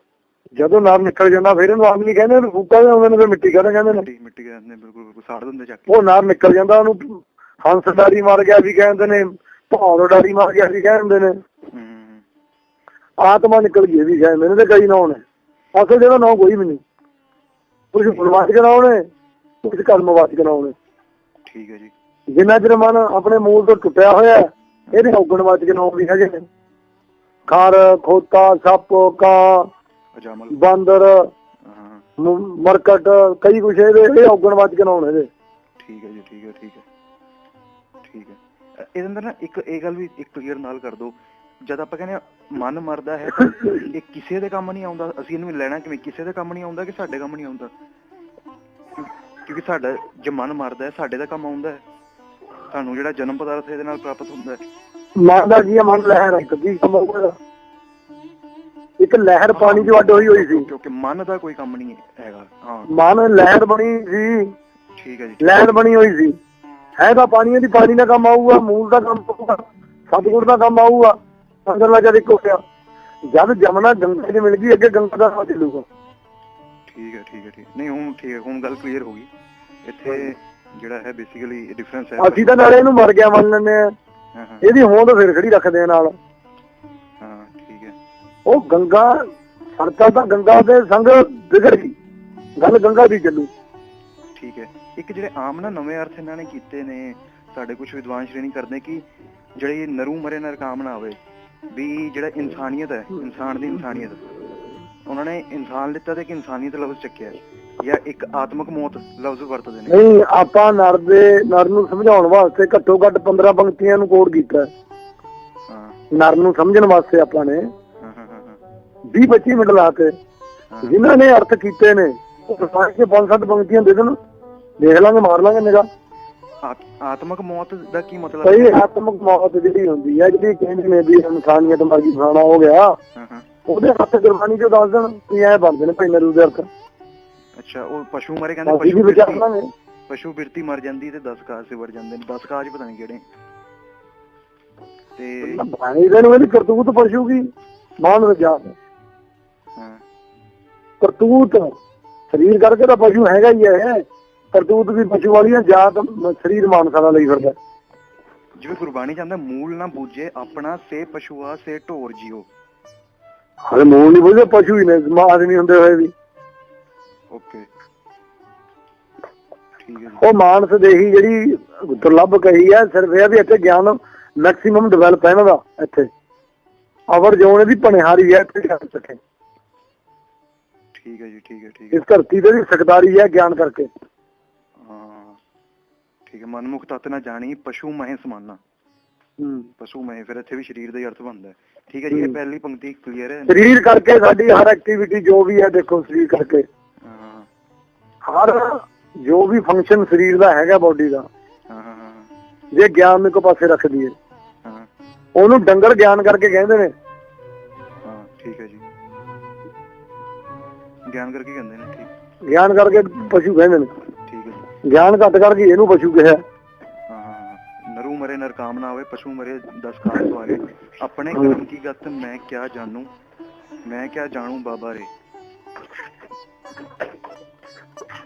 ਜਦੋਂ ਨਰ ਨਿਕਲ ਜਾਂਦਾ ਫਿਰ ਇਹਨੂੰ ਆਦਮੀ ਕਹਿੰਦੇ ਨੇ ਫੂਕਾ ਦੇ ਆਉਂਦੇ ਨੇ ਫਿਰ ਮਿੱਟੀ ਕਹਿੰਦੇ ਕਹਿੰਦੇ ਨੇ। ਮਿੱਟੀ ਮਿੱਟੀ ਕਹਿੰਦੇ ਬਿਲਕੁਲ ਬਿਲਕੁਲ ਸਾੜ ਦਿੰਦੇ ਚੱਕ ਕੇ। ਉਹ ਨਰ ਨਿਕਲ ਜਾਂਦਾ ਉਹਨੂੰ ਹੰਸ ਡਾਰੀ ਮਾਰ ਗਿਆ ਵੀ ਕਹਿੰਦੇ ਨੇ ਭੌਰ ਡਾਰੀ ਮਾਰ ਗਿਆ ਵੀ ਕਹਿੰਦੇ ਨੇ। ਆਤਮਾ ਨਿਕਲ ਗਈ ਵੀ ਕਹਿੰਦੇ ਨੇ ਤੇ ਕਈ ਨਾਂ ਨੇ ਅਸਲ ਜਿਹਦਾ ਨਾਂ ਕੋਈ ਵੀ ਨਹੀਂ। ਕੁਝ ਗੁਣਵਾਚਕ ਨਾਂ ਨੇ ਕੁਝ ਕਰਮਵਾਚਕ ਨਾਂ ਨੇ ਠੀਕ ਹੈ ਜੀ। ਜਿੰਨਾ ਚਿਰ ਮਨ ਆਪਣੇ ਮੂਲ ਤੋਂ ਟੁੱਟਿਆ ਹੋਇਆ ਇਹਦੇ ਔਗਣਵਾਚਕ ਨਾਂ ਵੀ ਹੈਗੇ ਨੇ। ਖਰ ਖੋਤਾ ਸੱਪ ਕਾਂ ਅਜਾਮਲ ਬਾਂਦਰ ਹਾਂ। ਮਰਕਟ ਕਈ ਕੁਛ ਇਹਦੇ ਇਹ ਔਗਣਵਾਚਕ ਨਾਂ ਨੇ ਇਹਦੇ। ਠੀਕ ਹੈ ਜੀ ਠੀਕ ਹੈ ਠੀਕ ਹੈ। ਠੀਕ ਹੈ। ਇਹਦੇ ਅੰਦਰ ਨਾ ਇੱਕ ਇਹ ਗੱਲ ਵੀ ਇੱਕ ਕਲੀਅਰ ਨਾਲ ਕਰ ਦਿਓ। ਜਦ ਆਪਾਂ ਕਹਿੰਦੇ ਮਨ ਮਰਦਾ ਹੈ ਇਹ ਕਿਸੇ ਦੇ ਕੰਮ ਨਹੀਂ ਆਉਂਦਾ। ਅਸੀਂ ਇਹਨੂੰ ਲੈਣਾ ਕਿਵੇਂ? ਕਿਸੇ ਦੇ ਕੰਮ ਨਹੀਂ ਆਉਂਦਾ ਕਿ ਸਾਡੇ ਕੰਮ ਨਹੀਂ ਆਉਂਦਾ? ਕਿਉਂ- ਕਿਉਂਕਿ ਸਾਡਾ ਜੇ ਮਨ ਮਰਦਾ ਹੈ ਸਾਡੇ ਦਾ ਕੰਮ ਆਉਂਦਾ ਹੈ। ਸਾਨੂੰ ਜਿਹੜਾ ਜਨਮ ਪਦਾਰਥ ਇਹਦੇ ਨਾਲ ਪ੍ਰਾਪਤ ਹੁੰਦਾ ਹੈ। ਮਨ ਦਾ ਕੀ ਹੈ ਮਨ ਲਹਿਰ ਹੈ ਇੱਕ ਕੀ ਕੰਮ ਹੋਊਗਾ ਇੱਕ ਲਹਿਰ ਪਾਣੀ 'ਚ ਅੱਡ ਹੋਈ ਹੋਈ ਸੀ। ਕਿਉਂਕਿ ਮਨ ਦਾ ਕੋਈ ਕੰਮ ਨਹੀਂ ਹੈਗਾ ਹਾਂ। ਮਨ ਲਹਿਰ ਬਣੀ ਸੀ। ਠੀਕ ਹੈ ਜੀ। ਲਹਿਰ ਬਣੀ ਹੋਈ ਸੀ। ਹੈ ਤਾਂ ਪਾਣੀ ਦੀ ਪਾਣੀ ਦਾ ਕੰਮ ਆਊਗਾ ਮੂਲ ਦਾ ਕੰਮ ਆਊਗਾ ਸਤਿਗੁਰ ਦਾ ਕੰਮ ਆਊਗਾ। ਅੰਦਰਲਾ ਜਦ ਇੱਕ ਹੋ ਗਿਆ ਜਦ ਜਮਨਾ ਗੰਗਾ 'ਚ ਮਿਲ ਗਈ ਅੱਗੇ ਗੰਗਾ ਦਾ ਰਾਹ ਚੱਲੂਗਾ। ਠੀਕ ਹੈ ਠੀਕ ਹੈ ਠੀਕ ਨਹੀਂ ਹੁਣ ਠੀਕ ਹੈ ਹੁਣ ਗੱਲ ਕਲੀਅਰ ਹੋ ਗਈ। ਇੱਥੇ ਜਿਹੜਾ ਹੈ ਬੇਸਿਕਲੀ ਡਿਫਰੈਂਸ ਹੈ। ਅਸੀਂ ਤਾਂ ਨਾਲੇ ਇਹਨੂੰ ਮਰ ਗਿਆ ਮੰਨ ਲੈਂਦੇ ਆ ਇਹਦੀ ਹੋਂਦ ਫਿਰ ਖੜੀ ਰੱਖਦੇ ਨਾਲ। ਹਾਂ ਠੀਕ ਹੈ। ਉਹ ਗੰਗਾ ਸਰਤਾ ਤਾਂ ਗੰਗਾ ਦੇ ਸੰਗ ਵਿਗੜ ਗਈ। ਗੱਲ ਗੰਗਾ ਦੀ ਚੱਲੂ। ਠੀਕ ਹੈ। ਇੱਕ ਜਿਹੜੇ ਆਮ ਨਾ ਨਵੇਂ ਅਰਥ ਇਹਨਾਂ ਨੇ ਕੀਤੇ ਨੇ ਸਾਡੇ ਕੁਝ ਵਿਦਵਾਨ ਸ਼੍ਰੇਣੀ ਕਰਦੇ ਕਿ ਜਿਹੜੀ ਨਰੂ ਮਰੇ ਨਰ ਕਾਮ ਨਾ ਹੋਵੇ ਵੀ ਜਿਹੜਾ ਇਨਸਾਨੀਅਤ ਹੈ ਇਨਸਾਨ ਦੀ ਇਨਸਾਨੀਅਤ ਉਹਨਾਂ ਨੇ ਇਨਸਾਨ ਲਿੱਤਾ ਤੇ ਇੱਕ ਇਨਸਾਨੀਅਤ ਲਫ਼ਜ਼ ਚੱਕਿਆ ਜਾਂ ਇੱਕ ਆਤਮਕ ਮੌਤ ਲਫ਼ਜ਼ ਵਰਤਦੇ ਨੇ? ਨਹੀਂ ਆਪਾਂ ਨਰ ਦੇ ਨਰ ਨੂੰ ਸਮਝਾਉਣ ਵਾਸਤੇ ਘੱਟੋ ਘੱਟ 15 ਪੰਕਤੀਆਂ ਨੂੰ ਕੋਡ ਕੀਤਾ ਹਾਂ। ਨਰ ਨੂੰ ਸਮਝਣ ਵਾਸਤੇ ਆਪਾਂ ਨੇ ਹਾਂ ਹਾਂ ਹਾਂ ਹਾਂ। 20 25 ਮਿੰਟ ਲਾਤੇ ਹਾਂ। ਜਿਨ੍ਹਾਂ ਨੇ ਅਰਥ ਕੀਤੇ ਨੇ ਉਹ ਦੇ ਪੰਜ ਸੱਤ ਪੰਕਤੀਆਂ ਦੇ ਦੇਣ। ਦੇਖ ਲਾਂਗੇ ਮਾਰ ਲਾਂਗੇ ਨਿਗਾ ਆਤ- ਆਤਮਕ ਮੌਤ ਦਾ ਕੀ ਮਤਲਬ ਸਹੀ ਆਤਮਕ ਮੌਤ ਜਿਹੜੀ ਹੁੰਦੀ ਹੈ ਜਿਹੜੀ ਕਹਿੰਦੇ ਨੇ ਵੀ ਇਨਸਾਨੀਅਤ ਮਰ ਗਈ ਫਲਾਣਾ ਹੋ ਗਿਆ ਹਾਂ ਹਾਂ। ਉਹਦੇ ਹੱਥ ਗੁਰਬਾਣੀ ਚੋਂ ਦੱਸ ਦੇਣ ਵੀ ਐ ਬਣਦੇ ਨੇ ਭਾਈ ਨਰੂ ਦੇ ਅਰਥ। ਅੱਛਾ ਉਹ ਪਸ਼ੂ ਮਰੇ ਕਹਿੰਦੇ ਅਸੀਂ ਵੀ ਪਸ਼ੂ ਬਿਰਤੀ। ਲਾਂਗੇ ਪਸ਼ੂ ਬਿਰਤੀ ਮਰ ਜਾਂਦੀ ਤੇ 10 ਕਾਜ ਸੇ ਵੜ ਜਾਂਦੇ ਨੇ 10 ਕਾਜ ਪਤਾ ਨਹੀਂ ਕਿਹੜੇ। ਤੇ ਬਾਣੀ ਦੇ ਨੂੰ ਇਹਦੀ ਕਰਤੂਤ ਪਸ਼ੂ ਕੀ? ਮਾਨ ਰਜਾਤ ਹਾਂ। ਕਰਤੂਤ ਸਰੀਰ ਕਰਕੇ ਤਾਂ ਪਸ਼ੂ ਹੈਗਾ ਹੀ ਹੈ। ਕਰਤੂਤ ਵੀ ਪਸ਼ੂ ਵਾਲੀ ਹੈ ਜਾਤ ਮ- ਸਰੀਰ ਮਾਨਸਾ ਦਾ ਲਈ ਫਿਰਦਾ ਜਿਵੇਂ ਗੁਰਬਾਣੀ ਜਾਂਦਾ ਮੂਲ ਨਾ ਬੂਝੇ ਆਪਣਾ ਸੇ ਪਸ਼ੂਆ ਸੇ ਢੋਰ ਜਿਓ। ਹਲੇ ਮੂਲ ਨਹੀਂ ਬੋਲਦੇ ਪਸ਼ੂ ਹੀ ਨੇ ਮਾ- ਆਦਮੀ ਹੁੰਦੇ ਹੋਏ ਵੀ। ਓਕੇ। ਠੀਕ ਹੈ ਜੀ। ਉਹ ਮਾਨਸ ਦੇਹੀ ਜਿਹੜੀ ਦੁਰਲੱਭ ਕਹੀ ਹੈ ਸਿਰਫ ਇਹ ਆ ਵੀ ਇੱਥੇ ਗਿਆਨ ਮੈਕਸਿਮਮ ਡਿਵੈਲਪ ਹੈ ਇਹਨਾਂ ਦਾ ਇੱਥੇ। ਅਵਰ ਜੋਨ ਇਹਦੀ ਪਣਿਹਾਰੀ ਹੈ ਇੱਥੇ ਜਾ ਸਕੇ ਠੀਕ ਹੈ ਜੀ ਠੀਕ ਹੈ ਠੀਕ ਹੈ। ਇਸ ਧਰਤੀ ਤੇ ਵੀ ਸਕਦਾਰੀ ਹੈ ਗਿਆਨ ਕਰਕੇ। ਹਾਂ। ਠੀਕ ਹੈ ਮਨਮੁਖ ਤਤ ਨਾ ਜਾਣੀ ਪਸ਼ੂ ਮਹਿ ਸਮਾਨਾ। ਹੂੰ। ਪਸ਼ੂ ਮਹਿ ਫਿਰ ਇੱਥੇ ਵੀ ਸਰੀਰ ਦਾ ਹੀ ਅਰਥ ਬਣਦਾ ਹੈ। ਠੀਕ ਹੈ ਜੀ ਇਹ। ਪਹਿਲੀ ਪੰਕਤੀ ਕਲੀਅਰ ਹੈ। ਸਰੀਰ ਕਰਕੇ ਸਾਡੀ ਹਰ ਐਕਟੀਵਿਟੀ ਜੋ ਵੀ ਹੈ ਦੇਖੋ ਸਰੀਰ ਕਰਕੇ। ਹਰ ਜੋ ਵੀ ਫੰਕਸ਼ਨ ਸਰੀਰ ਦਾ ਹੈਗਾ ਬਾਡੀ ਦਾ ਜੇ ਗਿਆਨ ਨੂੰ ਇੱਕ ਪਾਸੇ ਰੱਖ ਦਈਏ। ਉਹਨੂੰ ਡੰਗਰ ਗਿਆਨ ਕਰਕੇ ਕਹਿੰਦੇ ਨੇ। ਹਾਂ ਠੀਕ ਹੈ ਜੀ। ਗਿਆਨ ਕਰਕੇ ਕਹਿੰਦੇ ਨੇ ਠੀਕ। ਗਿਆਨ ਕਰਕੇ ਪਸ਼ੂ ਕਹਿੰਦੇ ਨੇ। ਠੀਕ ਹੈ ਜੀ। ਗਿਆਨ ਘੱਟ ਕਰਕੇ ਇਹਨੂੰ ਪਸ਼ੂ ਕਿਹਾ। ਨਰੂ ਮਰੇ ਨਰ ਕਾਮ ਨਾ ਹੋਵੇ ਪਸ਼ੂ ਮਰੇ ਦਸ ਕਾਮ ਸਵਾਰੇ। ਆਪਣੇ ਕਰਮ ਕੀ ਗਤ ਮੈਂ ਕਿਆ ਜਾਣੂ? ਮੈਂ ਕਿਆ ਜਾਣੂ ਬਾਬਾ ਰੇ?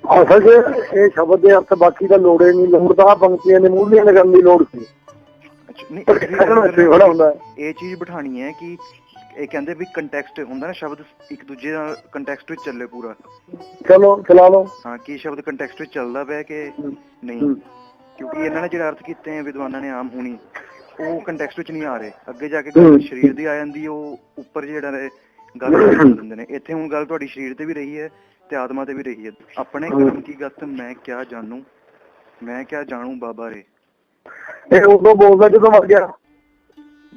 ਅਸਲ 'ਚ ਇਹ ਸ਼ਬਦ ਦੇ ਅਰਥ ਬਾਕੀ ਦਾ ਲੋੜੇ ਨਹੀਂ ਲੋੜ ਤਾਂ ਆਹ ਪੰਕਤੀਆਂ ਮੂਲੀਆਂ ਲੱਗਣ ਦੀ ਲੋੜ ਸੀ। ਅੱਛਾ ਨਹੀਂ ਪਰ ਕਹਿਣ ਵਾਸਤੇ ਬੜਾ ਹੁੰਦਾ। ਹੈ। ਇਹ ਚੀਜ਼ ਬਿਠਾਣੀ ਹੈ ਕਿ ਇਹ ਕਹਿੰਦੇ ਵੀ ਕੰਟੈਕਸਟ ਹੁੰਦਾ ਨਾ ਸ਼ਬਦ ਇੱਕ ਦੂਜੇ ਨਾਲ ਕੰਟੈਕਸਟ ਵਿੱਚ ਚੱਲੇ ਪੂਰਾ। ਚਲੋ ਚਲਾ ਲਓ। ਹਾਂ ਕੀ ਸ਼ਬਦ ਕੰਟੈਕਸਟ ਵਿੱਚ ਚੱਲਦਾ ਪਿਆ ਕਿ ਨਹੀਂ? ਹੂੰ। ਕਿਉਂਕਿ ਇਹਨਾਂ ਨੇ ਜਿਹੜਾ ਅਰਥ ਕੀਤੇ ਆ ਵਿਦਵਾਨਾਂ ਨੇ ਆਮ ਹੁਣੀ ਉਹ ਕੰਟੈਕਸਟ ਵਿੱਚ ਨਹੀਂ ਆ ਰਹੇ। ਅੱਗੇ ਜਾ ਕੇ ਗੱਲ ਹੂੰ। ਸਰੀਰ ਦੀ ਆ ਜਾਂਦੀ ਹੈ, ਉਹ ਉੱਪਰ ਜਿਹੜਾ ਗੱਲ ਕਰ ਦਿੰਦੇ ਨੇ। ਇੱਥੇ ਹੁਣ ਗੱਲ ਤੁਹਾਡੀ ਸਰੀਰ ਤੇ ਵੀ ਰਹੀ ਹੈ ਤੇ ਆਤਮਾ ਤੇ ਵੀ ਰਹੀ ਹੈ। ਆਪਣੇ ਕਰਮ ਕੀ ਗਤ ਮੈਂ ਕਿਆ ਜਾਣੂ? ਮੈਂ ਕਿਆ ਜਾਣੂ ਬਾਬਾ ਰੇ? ਇਹ ਉਦੋਂ ਬੋਲਦਾ ਜਦੋਂ ਮਰ ਗਿਆ।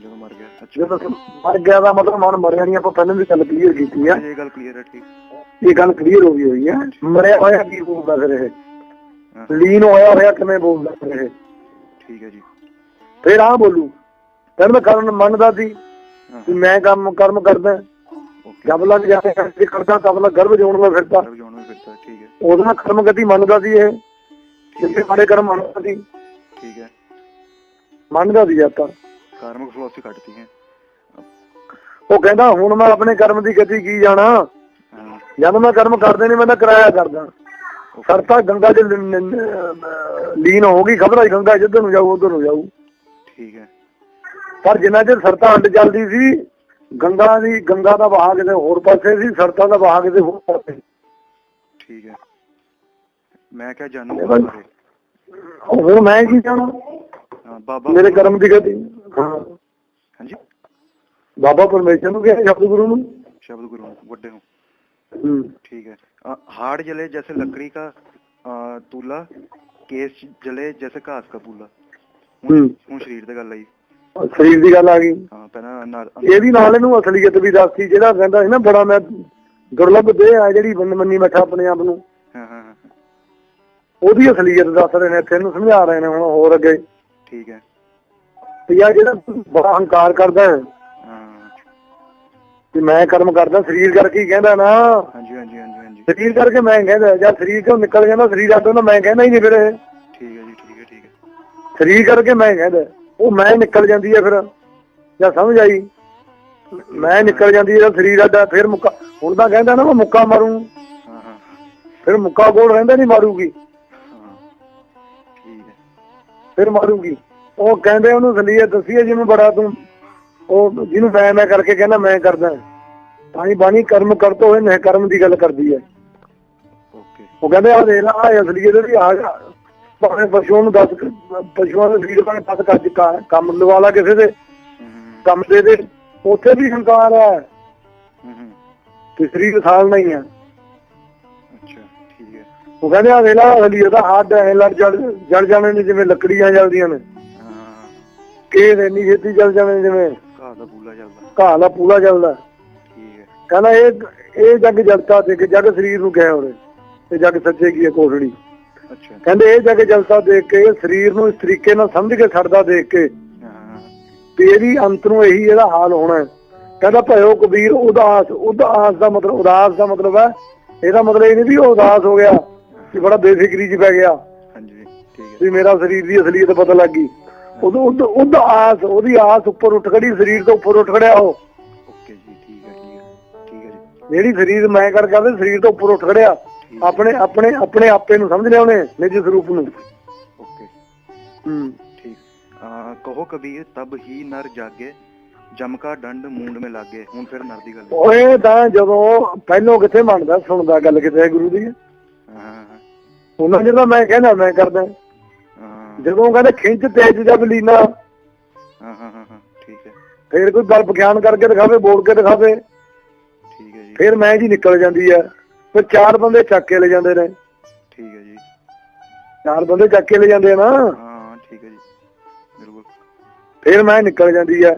ਜਦੋਂ ਮਰ ਗਿਆ ਅੱਛਾ। ਜਦੋਂ ਮਰ ਗਿਆ ਦਾ ਮਤਲਬ ਮਨ ਮਰਿਆ ਨਹੀਂ ਆਪਾਂ ਪਹਿਲਾਂ ਵੀ ਗੱਲ ਕਲੀਅਰ ਕੀਤੀ ਆ। ਇਹ ਗੱਲ ਕਲੀਅਰ ਹੈ ਠੀਕ। ਇਹ ਗੱਲ ਕਲੀਅਰ ਹੋ ਗਈ ਹੋਈ ਹੈ ਮਰਿਆ ਹੋਇਆ ਕੀ ਬੋਲਦਾ ਫਿਰ ਇਹ? ਲੀਨ ਹੋਇਆ ਹੋਇਆ ਕਿਵੇਂ ਬੋਲਦਾ ਫਿਰ ਇਹ? ਠੀਕ ਹੈ ਜੀ। ਫਿਰ ਆ ਬੋਲੂ। ਫਿਰ ਮੈਂ ਕਰਨ ਮੰਨਦਾ ਸੀ ਕਿ ਮੈਂ ਕੰਮ ਕਰਮ ਕਰਦਾ। ਜਬ ਲੱਗ ਜਾਏ ਕਰਕੇ ਕਰਦਾ ਤਬ ਲੱਗ ਗਰਭ ਜੋਣ ਮੈਂ ਫਿਰਦਾ। ਠੀਕ ਹੈ। ਉਹਦਾ ਕਰਮ ਗਤੀ ਮੰਨਦਾ ਸੀ ਇਹ। ਜਿੱਥੇ ਮਾੜੇ ਕਰਮ ਮੰਨਦਾ ਸੀ। ਠੀਕ ਹੈ। ਮੰਨਦਾ ਸੀ ਜਦ ਤੱਕ ਕਾਰਮਿਕ ਫਲਸਫੀ ਕੱਟਦੀ ਹੈ। ਉਹ ਕਹਿੰਦਾ ਹੁਣ ਮੈਂ ਆਪਣੇ ਕਰਮ ਦੀ ਗਤੀ ਕੀ ਜਾਣਾ? ਹਾਂ। ਜਦ ਮੈਂ ਕਰਮ ਕਰਦੇ ਨਹੀਂ ਮੈਂ ਤਾਂ ਕਰਾਇਆ ਕਰਦਾ। ਸਰਤਾ ਗੰਗਾ ਲ- ਲੀਨ ਹੋ ਗਈ ਖਬਰ ਆਈ ਗੰਗਾ ਜਿੱਧਰ ਨੂੰ ਜਾਊ ਉਧਰ ਨੂੰ ਜਾਊ। ਠੀਕ ਹੈ। ਪਰ ਜਿੰਨਾ ਚਿਰ ਸਰਤਾ ਅੱਡ ਚੱਲਦੀ ਸੀ ਗੰਗਾ ਦੀ ਗੰਗਾ ਦਾ ਵਹਾਅ ਕਿਤੇ ਹੋਰ ਪਾਸੇ ਸੀ ਸੜਕਾਂ ਦਾ ਵਹਾਅ ਕਿਤੇ ਹੋਰ ਪਾਸੇ ਠੀਕ ਹੈ। ਮੈਂ ਕਿਹਾ ਜਾਣੂ ਹੋਰ ਮੈਂ ਕੀ ਜਾਣਾ? ਬਾਬਾ ਮੇਰੇ ਕਰਮ ਦੀ ਗਤੀ ਹਾਂਜੀ? ਬਾਬਾ ਪਰਮੇਸ਼ਰ ਨੂੰ ਕਿਹਾ ਸ਼ਬਦ ਗੁਰੂ ਨੂੰ। ਸ਼ਬਦ ਗੁਰੂ ਨੂੰ ਵੱਡੇ ਨੂੰ। ਠੀਕ ਹੈ। ਹਾੜ ਜਲੇ ਜੈਸੇ ਲੱਕੜੀ ਦਾ ਤੂਲਾ ਕੇਸ ਜਲੇ ਜੈਸੇ ਘਾਸ ਦਾ ਪੂਲਾ ਹੁਣ ਸਰੀਰ ਦੀ ਗੱਲ ਆਈ। ਸਰੀਰ ਦੀ ਗੱਲ ਆ ਗਈ। ਹਾਂ ਪਹਿਲਾਂ ਨਾਲ ਇਹ ਵੀ ਨਾਲ ਇਹਨੂੰ ਅਸਲੀਅਤ ਵੀ ਦੱਸੀ ਜਿਹੜਾ ਕਹਿੰਦਾ ਸੀ ਨਾ ਬੜਾ ਮੈਂ ਦੁਰਲੱਭ ਦੇ ਆ ਜਿਹੜੀ ਮੰਨੀ ਬੈਠਾ ਆਪਣੇ ਆਪ ਨੂੰ। ਹਾਂ ਉਹਦੀ ਅਸਲੀਅਤ ਦੱਸ ਰਹੇ ਨੇ ਇੱਥੇ ਇਹਨੂੰ ਸਮਝਾ ਰਹੇ ਨੇ ਹੁਣ ਹੋਰ ਅੱਗੇ। ਠੀਕ ਹੈ। ਆ ਜਿਹੜਾ ਬੜਾ ਹੰਕਾਰ ਕਰਦਾ ਹੈ ਕਿ ਮੈਂ ਕਰਮ ਕਰਦਾ ਸਰੀਰ ਕਰਕੇ ਹੀ ਕਹਿੰਦਾ ਨਾ। ਹਾਂਜੀ ਹਾਂਜੀ ਹਾਂਜੀ ਹਾਂਜੀ। ਸਰੀਰ ਕਰਕੇ ਮੈਂ ਕਹਿੰਦਾ ਜਦ ਸਰੀਰ ਚੋਂ ਨਿਕਲ ਜਾਂਦਾ ਸਰੀਰ ਆਟੋ ਨਾ ਮੈਂ ਕਹਿੰਦਾ ਹੀ ਨਹੀਂ ਫਿਰ ਇਹ। ਠੀਕ ਹੈ ਜੀ ਠੀਕ ਹੈ ਠੀਕ ਹੈ। ਸਰੀਰ ਕਰਕੇ ਮੈਂ ਕਹਿੰਦਾ। ਉਹ ਮੈਂ ਨਿਕਲ ਜਾਂਦੀ ਹੈ ਫਿਰ ਜਾਂ ਸਮਝ ਆਈ? ਮੈਂ ਨਿਕਲ ਜਾਂਦੀ ਜਦ ਸਰੀਰ ਆਡਾ ਫਿਰ ਮੁੱਕਾ ਹੁਣ ਤਾਂ ਕਹਿੰਦਾ ਨਾ ਮੈਂ ਮੁੱਕਾ ਮਾਰੂੰ। ਫਿਰ ਮੁੱਕਾ ਕੋਲ ਰਹਿੰਦਾ ਨਹੀਂ ਮਾਰੂਗੀ। ਫਿਰ ਮਾਰੂਗੀ। ਉਹ ਕਹਿੰਦੇ ਉਹਨੂੰ ਸਲੀਅਤ ਦੱਸੀਏ ਜਿਹਨੂੰ ਬੜਾ ਤੂੰ ਉਹ ਜਿਹਨੂੰ ਮੈਂ ਮੈਂ ਕਰਕੇ ਕਹਿੰਦਾ ਮੈਂ ਕਰਦਾ। ਤਾਂ ਹੀ ਬਾਣੀ ਕਰਮ ਕਰਤੋ ਹੋਏ ਨਹੀਂ ਕਰਮ ਦੀ ਗੱਲ ਕਰਦੀ ਹੈ। ਉਹ ਕਹਿੰਦੇ ਆ ਦੇਖ ਲਾ ਆ ਅਸਲੀਅਤ ਦੀ ਆ ਜਾ ਭਾਵੇਂ ਪਸ਼ੂਆਂ ਨੂੰ ਦੱਸ ਪਸ਼ੂਆਂ ਦੇ ਸਰੀਰ ਭਾਵੇਂ ਦੱਸ ਕੱਜ ਕੰਮ ਲਵਾ ਲਾ ਕਿਸੇ ਦੇ ਕੰਮ ਦੇ ਦੇ ਉੱਥੇ ਵੀ ਹੰਕਾਰ ਹੈ। ਤੇ ਸਰੀਰ ਸਾਲ ਨਹੀਂ ਹੈ। ਅੱਛਾ ਠੀਕ ਹੈ। ਉਹ ਕਹਿੰਦੇ ਆ ਦੇਖ ਲਾ ਅਸਲੀਅਤ ਦਾ ਹੱਡ ਐ ਲੜ ਜੜ ਜੜ ਜਾਣੇ ਨੇ ਜਿਵੇਂ ਲੱਕੜੀਆਂ ਜਲਦੀਆਂ ਨੇ। ਹਾਂ। ਕੇ ਇੰਨੀ ਛੇਤੀ ਜਲ ਜਾਣੇ ਨੇ ਜਿਵੇਂ। ਘਾਹ ਦਾ ਬੂਲਾ ਚੱਲਦਾ ਘਾਹ ਦਾ ਪੂਲਾ ਜਲਦਾ। ਠੀਕ ਹੈ। ਕਹਿੰਦਾ ਇਹ ਇਹ ਜੱਗ ਦੇਖ ਕੇ ਜੱਗ ਸਰੀਰ ਨੂੰ ਕਹਿ ਉਹਨੇ ਇਹ ਜੱਗ ਸੱਚੇ ਕੀ ਹੈ ਅੱਛਾ ਕਹਿੰਦੇ ਇਹ ਜੱਗ ਜਲਤਾ ਦੇਖ ਕੇ ਸਰੀਰ ਨੂੰ ਇਸ ਤਰੀਕੇ ਨਾਲ ਸਮਝ ਕੇ ਛੱਡਦਾ ਦੇਖ ਕੇ ਵੀ ਇਹਦੀ ਅੰਤ ਨੂੰ ਇਹੀ ਇਹਦਾ ਹਾਲ ਹੋਣਾ। ਕਹਿੰਦਾ ਭਇਓ ਕਬੀਰ ਉਦਾਸ ਉਦਾਸ ਦਾ ਮਤਲਬ ਉਦਾਸ ਦਾ ਮਤਲਬ ਹੈ। ਇਹਦਾ ਮਤਲਬ ਇਹ ਨਹੀਂ ਵੀ ਉਹ ਉਦਾਸ ਹੋ ਗਿਆ ਕਿ ਬੜਾ ਬੇਫਿਕਰੀ ਚ ਪੈ ਗਿਆ। ਹਾਂਜੀ ਠੀਕ ਹੈ। ਵੀ ਮੇਰਾ ਸਰੀਰ ਦੀ ਅਸਲੀਅਤ ਪਤਾ ਲੱਗ ਗਈ। ਉਦੋਂ ਉਹਦਾ ਆਸ ਉਹਦੀ ਆਸ ਉੱਪਰ ਉੱਠ ਖੜੀ ਸਰੀਰ ਤੋਂ ਉੱਪਰ ਉੱਠ ਖੜਿਆ ਉਹ। ਓਕੇ ਜੀ ਠੀਕ ਹੈ ਠੀਕ ਹੈ ਠੀਕ ਹੈ ਜੀ। ਜਿਹੜੀ ਸਰੀਰ ਮੈਂ ਕਰ ਕਰਦੇ ਸਰੀਰ ਤੋਂ ਉੱਪਰ ਉੱਠ ਖੜਿਆ। ਆਪਣੇ ਆਪਣੇ ਆਪਣੇ ਆਪੇ ਨੂੰ ਸਮਝ ਲਿਆ ਉਹਨੇ ਨਿੱਜੀ ਸਰੂਪ ਨੂੰ। ਓਕੇ। ਹੂੰ। ਠੀਕ। ਆ ਕਹੋ ਕਬੀਰ ਤਬ ਹੀ ਨਰ ਜਾਗੇ ਜਮਕਾ ਡੰਡ ਮੂੰਡ ਮੇ ਲਾਗੇ। ਹੁਣ ਫਿਰ ਨਰ ਦੀ ਗੱਲ ਓਏ ਤਾਂ ਜਦੋਂ ਪਹਿਲੋਂ ਕਿੱਥੇ ਮੰਨਦਾ ਸੁਣਦਾ ਗੱਲ ਕਿਤੇ ਗੁਰੂ ਦੀ? ਹਾਂ। ਉਹਨਾਂ ਜਿਹੜਾ ਮੈਂ ਕਹਿੰਦਾ ਮੈਂ ਕਰਦਾ। ਜਦੋਂ ਕਹਿੰਦੇ ਖਿੰਚ ਤੇਜ ਜਬ ਲੀਨਾ। ਹਾਂ ਠੀਕ ਹੈ। ਫਿਰ ਕੋਈ ਗੱਲ ਬਿਆਨ ਕਰਕੇ ਦਿਖਾਵੇ ਬੋਲ ਕੇ ਦਿਖਾਵੇ। ਠੀਕ ਹੈ ਜੀ। ਫਿਰ ਮੈਂ ਜੀ ਨਿਕਲ ਜਾਂਦੀ ਆ। ਫਿਰ ਚਾਰ ਬੰਦੇ ਚੱਕ ਕੇ ਲੈ ਜਾਂਦੇ ਨੇ। ਠੀਕ ਹੈ ਜੀ। ਚਾਰ ਬੰਦੇ ਚੱਕ ਕੇ ਲੈ ਜਾਂਦੇ ਆ ਨਾ। ਹਾਂ ਠੀਕ ਹੈ ਜੀ। ਬਿਲਕੁਲ। ਫੇਰ ਮੈਂ ਨਿਕਲ ਜਾਂਦੀ ਹੈ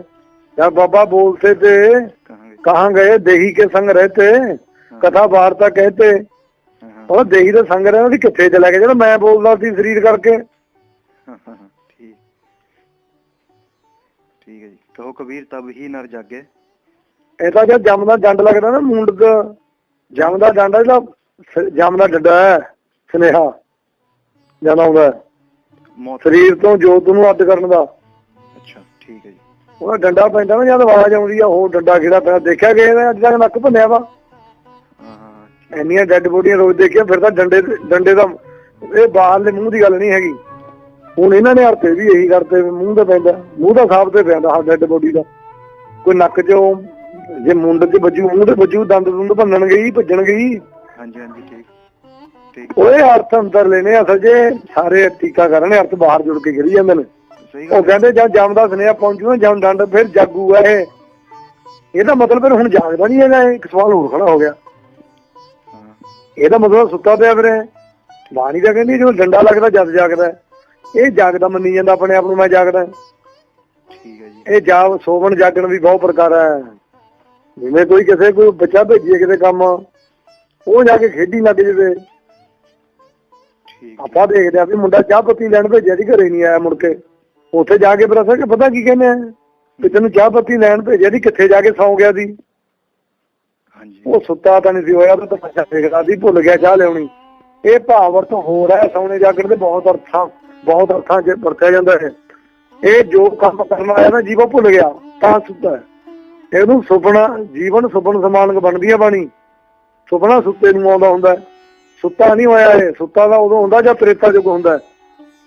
ਜਦ ਬਾਬਾ ਬੋਲਤੇ ਤੇ ਕਹਾਂ ਗਏ ਦੇਹੀ ਕੇ ਸੰਗ ਰਹਤੇ ਕਥਾ ਵਾਰਤਾ ਕਹਤੇ। ਉਹ ਦੇਹੀ ਦੇ ਸੰਗ ਰਹਿਣਾ ਸੀ ਕਿੱਥੇ ਚਲਾ ਗਿਆ ਜਿਹੜਾ ਮੈਂ ਬੋਲਦਾ ਸੀ ਸਰੀਰ ਕਰਕੇ। ਠੀਕ। ਠੀਕ ਹੈ ਜੀ। ਕਹੋ ਕਬੀਰ ਤਬ ਹੀ ਨਰ ਜਾਗੇ। ਇਹ ਤਾਂ ਜਦ ਜੰਮ ਦਾ ਡੰਡ ਲੱਗਦਾ ਨਾ ਮੁੰਡ ਦਾ। ਜੰਮ ਦਾ ਡੰਡ ਜਿਹੜਾ ਜੰਮ ਦਾ ਡੰਡਾ ਹੈ ਸੁਨੇਹਾ ਜਦ ਆਉਂਦਾ ਸਰੀਰ ਤੋਂ ਜੋਤ ਨੂੰ ਅੱਡ ਕਰਨ ਦਾ। ਅੱਛਾ ਠੀਕ ਹੈ ਜੀ। ਉਹਦਾ ਡੰਡਾ ਪੈਂਦਾ ਨਾ ਜਦ ਆਵਾਜ਼ ਆਉਂਦੀ ਆ ਉਹ ਡੰਡਾ ਕਿਹੜਾ ਪੈਂਦਾ? ਦੇਖਿਆ ਇਹਨੇ ਅੱਜ ਤੱਕ ਨੱਕ ਭੰਨਿਆ ਵਾ? ਹਾਂ ਇੰਨੀਆਂ ਡੈੱਡ ਬੋਡੀਆਂ ਰੋਜ਼ ਦੇਖਿਆ ਫਿਰ ਤਾਂ ਡੰਡੇ ਡੰਡੇ ਦਾ ਇਹ ਬਾਹਰਲੇ ਮੂੰਹ ਦੀ ਗੱਲ ਨਹੀਂ ਹੈਗੀ। ਹੁਣ ਇਹਨਾਂ ਨੇ ਹਰਤੇ ਵੀ ਇਹੀ ਕਰਤੇ ਵੀ ਮੂੰਹ ਤੇ ਪੈਂਦਾ ਮੂੰਹ ਦਾ ਸਾਫ਼ ਤੇ ਪੈਂਦਾ ਹਾਂ ਡੈੱਡ ਬੋਡੀ ਦਾ। ਕੋਈ ਨੱਕ 'ਚੋਂ ਜੇ ਮੁੰਡ 'ਚ ਵੱਜੂ ਮੂੰਹ ਤੇ ਵੱਜੂ ਦੰਦ ਦੁੰਦ ਭੰਨਣ ਗਈ ਭੱਜਣ ਗਈ ਹਾਂਜੀ ਹਾਂਜੀ ਠੀਕ। ਠੀਕ। ਉਹਦੇ ਅਰਥ ਅੰਦਰ ਲੈਨੇ ਅਸਲ ਜੇ। ਸਾਰੇ ਟੀਕਾ ਕਰਨੇ ਅਰਥ ਬਾਹਰ ਜੁੜ ਕੇ ਗਿਰੀ ਜਾਂਦੇ ਨੇ। ਉਹ ਕਹਿੰਦੇ ਜਦ ਜੰਮਦਾ ਸੁਨੇਹਾ ਪਹੁੰਚੂ ਨਾ ਜਮ ਡੰਡ ਫਿਰ ਜਾਗੂਗਾ ਇਹ। ਇਹਦਾ ਮਤਲਬ ਫਿਰ ਹੁਣ ਜਾਗਦਾ ਨਹੀਂ ਹੈਗਾ ਇੱਕ ਸਵਾਲ ਹੋਰ ਖੜਾ ਹੋ ਗਿਆ। ਇਹਦਾ ਮਤਲਬ ਸੁੱਤਾ ਪਿਆ ਫਿਰ। ਬਾਣੀ ਤਾਂ ਕਹਿੰਦੀ ਜਦੋਂ ਡੰਡਾ ਲੱਗਦਾ ਜਦ ਜਾਗਦਾ। ਇਹ ਜਾਗਦਾ ਮੰਨੀ ਜਾਂਦਾ ਆਪਣੇ ਆਪ ਨੂੰ ਮੈਂ ਜਾਗਦਾ। ਠੀਕ ਹੈ ਜੀ। ਇਹ ਜਾਗ ਸੋਵਣ ਜਾਗਣ ਵੀ ਬਹੁਤ ਪ੍ਰਕਾਰ ਹੈ। ਜਿਵੇਂ ਕੋਈ ਕਿਸੇ ਕੋਈ ਬੱਚਾ ਭੇਜੀਏ ਕਿਤੇ ਕੰਮ ਉਹ ਜਾ ਕੇ ਖੇਡੀ ਲੱਗ ਜਵੇ ਠੀਕ ਆਪਾਂ ਦੇਖਦੇ ਆ ਵੀ ਮੁੰਡਾ ਚਾਹ ਪੱਤੀ ਲੈਣ ਭੇਜਿਆ ਸੀ ਘਰੇ ਨਹੀਂ ਆਇਆ ਮੁੜ ਕੇ। ਉੱਥੇ ਜਾ ਕੇ ਫਿਰ ਅਸਾਂ ਕਿ ਪਤਾ ਕੀ ਕਹਿੰਦੇ ਆ? ਕਿ ਤੈਨੂੰ ਚਾਹ ਪੱਤੀ ਲੈਣ ਭੇਜਿਆ ਸੀ ਕਿੱਥੇ ਜਾ ਕੇ ਸੌਂ ਗਿਆ ਸੀ। ਹਾਂਜੀ। ਉਹ ਸੁੱਤਾ ਤਾਂ ਨਹੀਂ ਸੀ ਹੋਇਆ ਤਾਂ ਤਮਾਸ਼ਾ ਦੇਖਦਾ ਸੀ ਭੁੱਲ ਗਿਆ ਚਾਹ ਲਿਆਉਣੀ। ਇਹ ਭਾਵ ਅਰਥ ਹੋਰ ਹੈ ਸੌਣੇ ਜਾਗਣ ਦੇ ਬਹੁਤ ਅਰਥਾਂ ਬਹੁਤ ਅਰਥਾਂ 'ਚ ਵਰਤਿਆ ਜਾਂਦਾ ਹੈ। ਇਹ ਜੋ ਕੰਮ ਕਰਨ ਆਇਆ ਨਾ ਜੀਵੋ ਭੁੱਲ ਗਿਆ ਤਾਂ ਸੁੱਤਾ ਹੈ। ਇਹਨੂੰ ਸੁਪਨਾ ਜੀਵਨ ਸੁਪਨ ਸਮਾਨਕ ਬਣਦੀ ਹੈ ਬਾਣੀ। ਸੁਪਨਾ ਸੁੱਤੇ ਨੂੰ ਆਉਂਦਾ ਹੁੰਦਾ। ਸੁੱਤਾ ਨਹੀਂ ਹੋਇਆ ਇਹ। ਸੁੱਤਾ ਤਾਂ ਉਦੋਂ ਹੁੰਦਾ ਜਦ ਪ੍ਰੇਤਾ ਯੁਗ ਹੁੰਦਾ।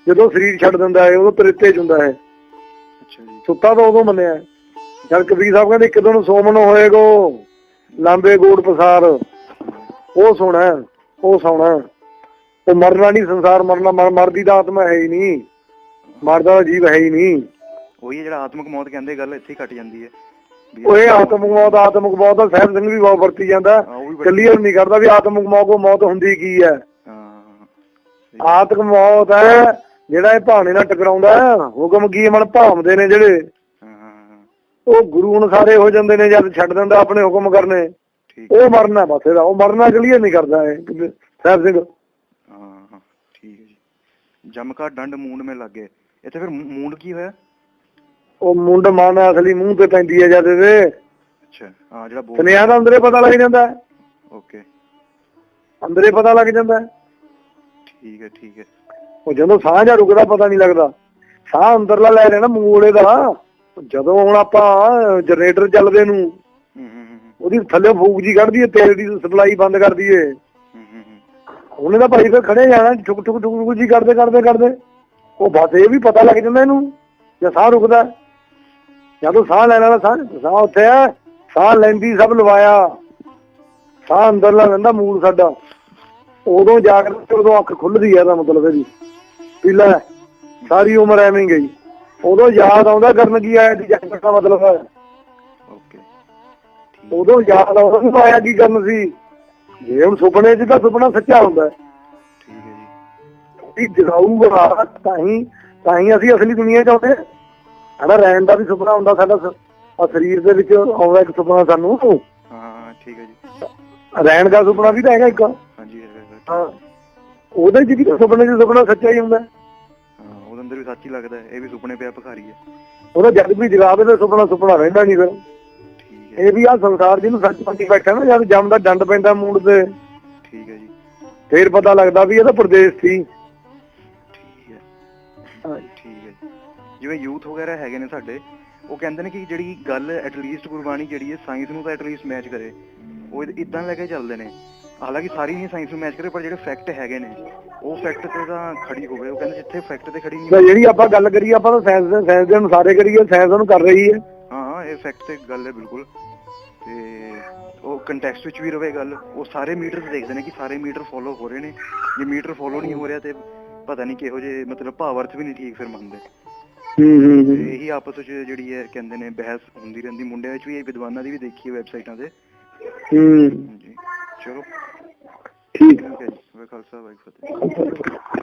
ਜਦੋਂ ਸਰੀਰ ਛੱਡ ਦਿੰਦਾ ਹੈ ਉਦੋਂ ਪ੍ਰੇਤੇ 'ਚ ਹੁੰਦਾ ਹੈ ਅੱਛਾ ਜੀ। ਸੁੱਤਾ ਤਾਂ ਉਦੋਂ ਮੰਨਿਆ। ਜਦ ਕਬੀਰ ਸਾਹਿਬ ਕਹਿੰਦੇ ਇੱਕ ਦਿਨ ਸੋਮਨ ਹੋਏਗੋ ਲਾਂਬੇ ਗੋੜ ਪਸਾਰ। ਉਹ ਸੋਣਾ ਉਹ ਸੌਣਾ। ਉਹ ਮਰਨਾ ਨਹੀਂ ਸੰਸਾਰ ਮਰਨਾ ਮਰ- ਮਰਦੀ ਦਾ ਆਤਮਾ ਹੈ ਹੀ ਨਹੀਂ। ਮਰਦਾ ਦਾ ਜੀਵ ਹੈ ਹੀ ਨਹੀਂ। ਉਹੀ ਜਿਹੜਾ ਆਤਮਿਕ ਮੌਤ ਕਹਿੰਦੇ ਗੱਲ ਇੱਥੇ ਹੀ ਕੱਟ ਜਾਂਦੀ ਹੈ। ਇਹ ਆਤਮਿਕ ਮੌਤ ਆਤਮਿਕ ਮੌਤ ਦਾ ਸਾਹਿਬ ਸਿੰਘ ਵੀ ਬਹੁਤ ਵਰਤੀ ਜਾਂਦਾ। ਕਲੀਅਰ ਨਹੀਂ ਕਰਦਾ ਵੀ ਆਤਮਿਕ ਮੌਤ ਕੋ ਮੌਤ ਹੁੰਦੀ ਕੀ ਹੈ। ਆਤਮਿਕ ਮੌਤ ਹੈ ਜਿਹੜਾ ਇਹ ਭਾਣੇ ਨਾਲ ਟਕਰਾਉਂਦਾ। ਹੁਕਮ ਕੀ ਮਨ ਭਾਵਦੇ ਨੇ ਜਿਹੜੇ। ਉਹ ਗੁਰੂ ਅਨੁਸਾਰੇ ਹੋ ਜਾਂਦੇ ਨੇ ਜਦ ਛੱਡ ਦਿੰਦਾ ਆਪਣੇ ਹੁਕਮ ਕਰਨੇ। ਉਹ ਮਰਨਾ ਬਸ ਇਹਦਾ ਉਹ ਮਰਨਾ ਕਲੀਅਰ ਨਹੀਂ ਕਰਦਾ ਇਹ ਸਾਹਿਬ ਸਿੰਘ। ਹਾਂ ਠੀਕ ਹੈ ਜੀ। ਜਮਕਾ ਡੰਡ ਮੂੰਡ ਮੇ ਲੱਗੇ ਇੱਥੇ ਫਿਰ ਮੂੰਡ ਕੀ ਹੋਇਆ? ਉਹ ਮੁੰਡ ਮਨ ਅਸਲੀ ਮੂੰਹ ਤੇ ਪੈਂਦੀ ਹੈ ਜਦ ਇਹਦੇ। ਅੱਛਾ ਹਾਂ ਜਿਹੜਾ ਬੋਲ ਸੁਨੇਹਾ ਦਾ ਅੰਦਰੇ ਪਤਾ ਲੱਗ ਜਾਂਦਾ ਹੈ। ਓਕੇ। ਅੰਦਰੇ ਪਤਾ ਲੱਗ ਜਾਂਦਾ ਹੈ। ਠੀਕ ਹੈ ਠੀਕ ਹੈ। ਉਹ ਜਦੋਂ ਸਾਹ ਜਾਂ ਰੁਕਦਾ ਪਤਾ ਨਹੀਂ ਲੱਗਦਾ। ਸਾਹ ਅੰਦਰਲਾ ਲੈ ਲੈਣਾ ਮੂਲੇ ਦਾ। ਜਦੋਂ ਹੁਣ ਆਪਾਂ ਜਨਰੇਟਰ ਚੱਲਦੇ ਨੂੰ ਉਹਦੀ ਥੱਲੇ ਫੂਕ ਜੀ ਕੱਢਦੀ ਹੈ ਤੇਲ ਦੀ ਸਪਲਾਈ ਬੰਦ ਕਰ ਦਈਏ। ਉਹਨੇ ਤਾਂ ਭਾਈ ਫਿਰ ਖੜੇ ਜਾਣਾ ਠੁਕ ਠੁਕ ਠੁਕ ਜੀ ਕਰਦੇ ਕਰਦੇ ਕਰਦੇ ਉਹ ਬਸ ਇਹ ਵੀ ਪਤਾ ਲੱਗ ਜਾਂਦਾ ਇਹਨੂੰ ਜੇ ਸਾਹ ਰੁਕਦਾ। ਜਦੋਂ ਸਾਹ ਲੈਣ ਵਾਲਾ ਸਾਹ ਸਾਹ ਉੱਥੇ ਹੈ ਸਾਹ ਲੈਂਦੀ ਸਭ ਲਵਾਇਆ। ਸਾਹ ਅੰਦਰਲਾ ਲੈਂਦਾ ਮੂਲ ਸਾਡਾ। ਉਦੋਂ ਜਾ ਕੇ ਉਦੋਂ ਅੱਖ ਖੁੱਲਦੀ ਹੈ ਇਹਦਾ ਮਤਲਬ ਇਹਦੀ। ਵੀ ਲੈ ਸਾਰੀ ਉਮਰ ਐਵੇਂ ਗਈ। ਉਦੋਂ ਯਾਦ ਆਉਂਦਾ ਕਰਨ ਕੀ ਆਇਆ ਸੀ ਜੰਗ ਦਾ ਮਤਲਬ ਹੈ। ਓਕੇ ਉਦੋਂ ਯਾਦ ਆਉਂਦਾ ਆਇਆ ਕੀ ਕਰਨ ਸੀ। ਜੇ ਹੁਣ ਸੁਪਨੇ 'ਚ ਤਾਂ ਸੁਪਨਾ ਸੱਚਾ ਹੁੰਦਾ। ਠੀਕ ਹੈ ਜੀ। ਵੀ ਜਗਾਊਗਾ ਤਾਂ ਹੀ ਤਾਂ ਹੀ ਅਸੀਂ ਅਸਲੀ ਦੁਨੀਆ 'ਚ ਆਉਂਦੇ ਹਾਂ। ਸਾਡਾ ਰਹਿਣ ਦਾ ਵੀ ਸੁਪਨਾ ਹੁੰਦਾ ਸਾਡਾ ਸਰੀਰ ਦੇ ਵਿੱਚ ਆਉਂਦਾ ਇੱਕ ਸੁਪਨਾ ਸਾਨੂੰ। ਹਾਂ ਠੀਕ ਹੈ ਜੀ। ਰਹਿਣ ਦਾ ਸੁਪਨਾ ਵੀ ਤਾਂ ਹੈਗਾ ਇੱਕ। ਹਾਂਜੀ। ਹਾਂ। ਉਹਦੇ ਤਾਂ ਸੁਪਨੇ 'ਚ ਸੁਪਨਾ ਸੱਚਾ ਹੀ ਹੁੰਦਾ। ਹਾਂ ਉਹਦੇ ਅੰਦਰ ਵੀ ਸੱਚ ਹੀ ਲੱਗਦਾ ਇਹ ਵੀ ਸੁਪਨੇ ਪਿਆ ਭਖਾਰੀ ਹੈ। ਉਹਦਾ ਜਦ ਵੀ ਜਗਾਵੇ ਤਾਂ ਸੁਪਨਾ ਸੁਪਨਾ ਰਹਿੰਦਾ ਨਹੀਂ ਫਿਰ। ਇਹ ਵੀ ਆ ਸੰਸਾਰ ਜਿਹਨੂੰ ਸੱਚ ਮੰਨੀ ਬੈਠਾ ਨਾ ਜਦ ਜੰਮਦਾ ਡੰਡ ਪੈਂਦਾ ਮੂੰਡ ਤੇ। ਠੀਕ ਹੈ ਜੀ। ਫੇਰ ਪਤਾ ਲੱਗਦਾ ਵੀ ਇਹਦਾ ਪ੍ਰਦੇਸ਼ ਸੀ। ਠੀਕ ਹੈ। ਜਿਵੇਂ ਯੂਥ ਵਗੈਰਾ ਹੈਗੇ ਨੇ ਸਾਡੇ ਉਹ ਕਹਿੰਦੇ ਨੇ ਕਿ ਜਿਹੜੀ ਗੱਲ ਐਟਲੀਸਟ ਗੁਰਬਾਣੀ ਜਿਹੜੀ ਹੈ ਸਾਇੰਸ ਨੂੰ ਤਾਂ ਐਟਲੀਸਟ ਮੈਚ ਕਰੇ। ਉਹ ਇਦਾਂ ਲੈ ਕੇ ਚੱਲਦੇ ਨੇ। ਹਾਲਾਂਕਿ ਸਾਰੀ ਨਹੀਂ ਸਾਇੰਸ ਨੂੰ ਮੈਚ ਕਰੇ ਪਰ ਜਿਹੜੇ ਫੈਕਟ ਹੈਗੇ ਨੇ ਉਹ ਫੈਕਟ ਤੇ ਤਾਂ ਖੜੀ ਹੋਵੇ। ਉਹ ਕਹਿੰਦੇ ਜਿੱਥੇ ਫੈਕਟ ਤੇ ਖੜੀ ਨਹੀਂ ਜਿਹੜੀ ਆਪਾਂ ਗੱਲ ਕਰੀਏ ਆਪਾਂ ਤਾਂ ਸਾਇੰਸ ਦੇ ਸਾਇੰਸ ਦੇ ਅਨੁਸਾਰੇ ਕਰੀਏ ਸਾਇੰਸ ਉਹਨੂੰ ਕਰ ਰਹੀ ਹੈ। ਹਾਂ ਹਾਂ ਇਹ ਫੈਕਟ ਤੇ ਗੱਲ ਹੈ ਬਿਲਕੁਲ। ਤੇ ਉਹ ਕੰਟੈਕਸਟ ਵਿੱਚ ਵੀ ਰਵੇ ਗੱਲ। ਉਹ ਸਾਰੇ ਮੀਟਰਸ ਦੇਖਦੇ ਨੇ ਕਿ ਸਾਰੇ ਮੀਟਰ ਫੋਲੋ ਹੋ ਰਹੇ ਨੇ। ਜੇ ਮੀਟਰ ਫੋਲੋ ਨਹੀਂ ਹੋ ਰਿਹਾ ਤੇ ਪਤਾ ਨਹੀਂ ਕਿਹੋ ਜਿਹੇ ਮਤਲਬ ਭਾਵ ਅਰਥ ਵੀ ਨਹੀਂ ਠੀਕ ਫਿਰ ਮੰਨਦੇ। ਹੂੰ ਹੂੰ ਇਹੀ ਆਪਸ ਵਿੱਚ ਜਿਹੜੀ ਹੈ ਕਹਿੰਦੇ ਨੇ ਬਹਿਸ ਹੁੰਦੀ ਰਹਿੰਦੀ ਮੁੰਡਿਆਂ ਵਿੱਚ ਵੀ ਇਹ ਵਿਦਵਾਨਾਂ ਦੀ ਵੀ ਦੇਖੀ ਹੈ ਵੈਬਸਾਈਟਾਂ ਤੇ। ਹੂੰ। ਜੀ ਚਲੋ। ਠੀਕ ਹੈ ਜੀ। ਵੇ ਖਾਲਸਾ ਵਾਹਿਗੁਰੂ ਫਤਿਹ।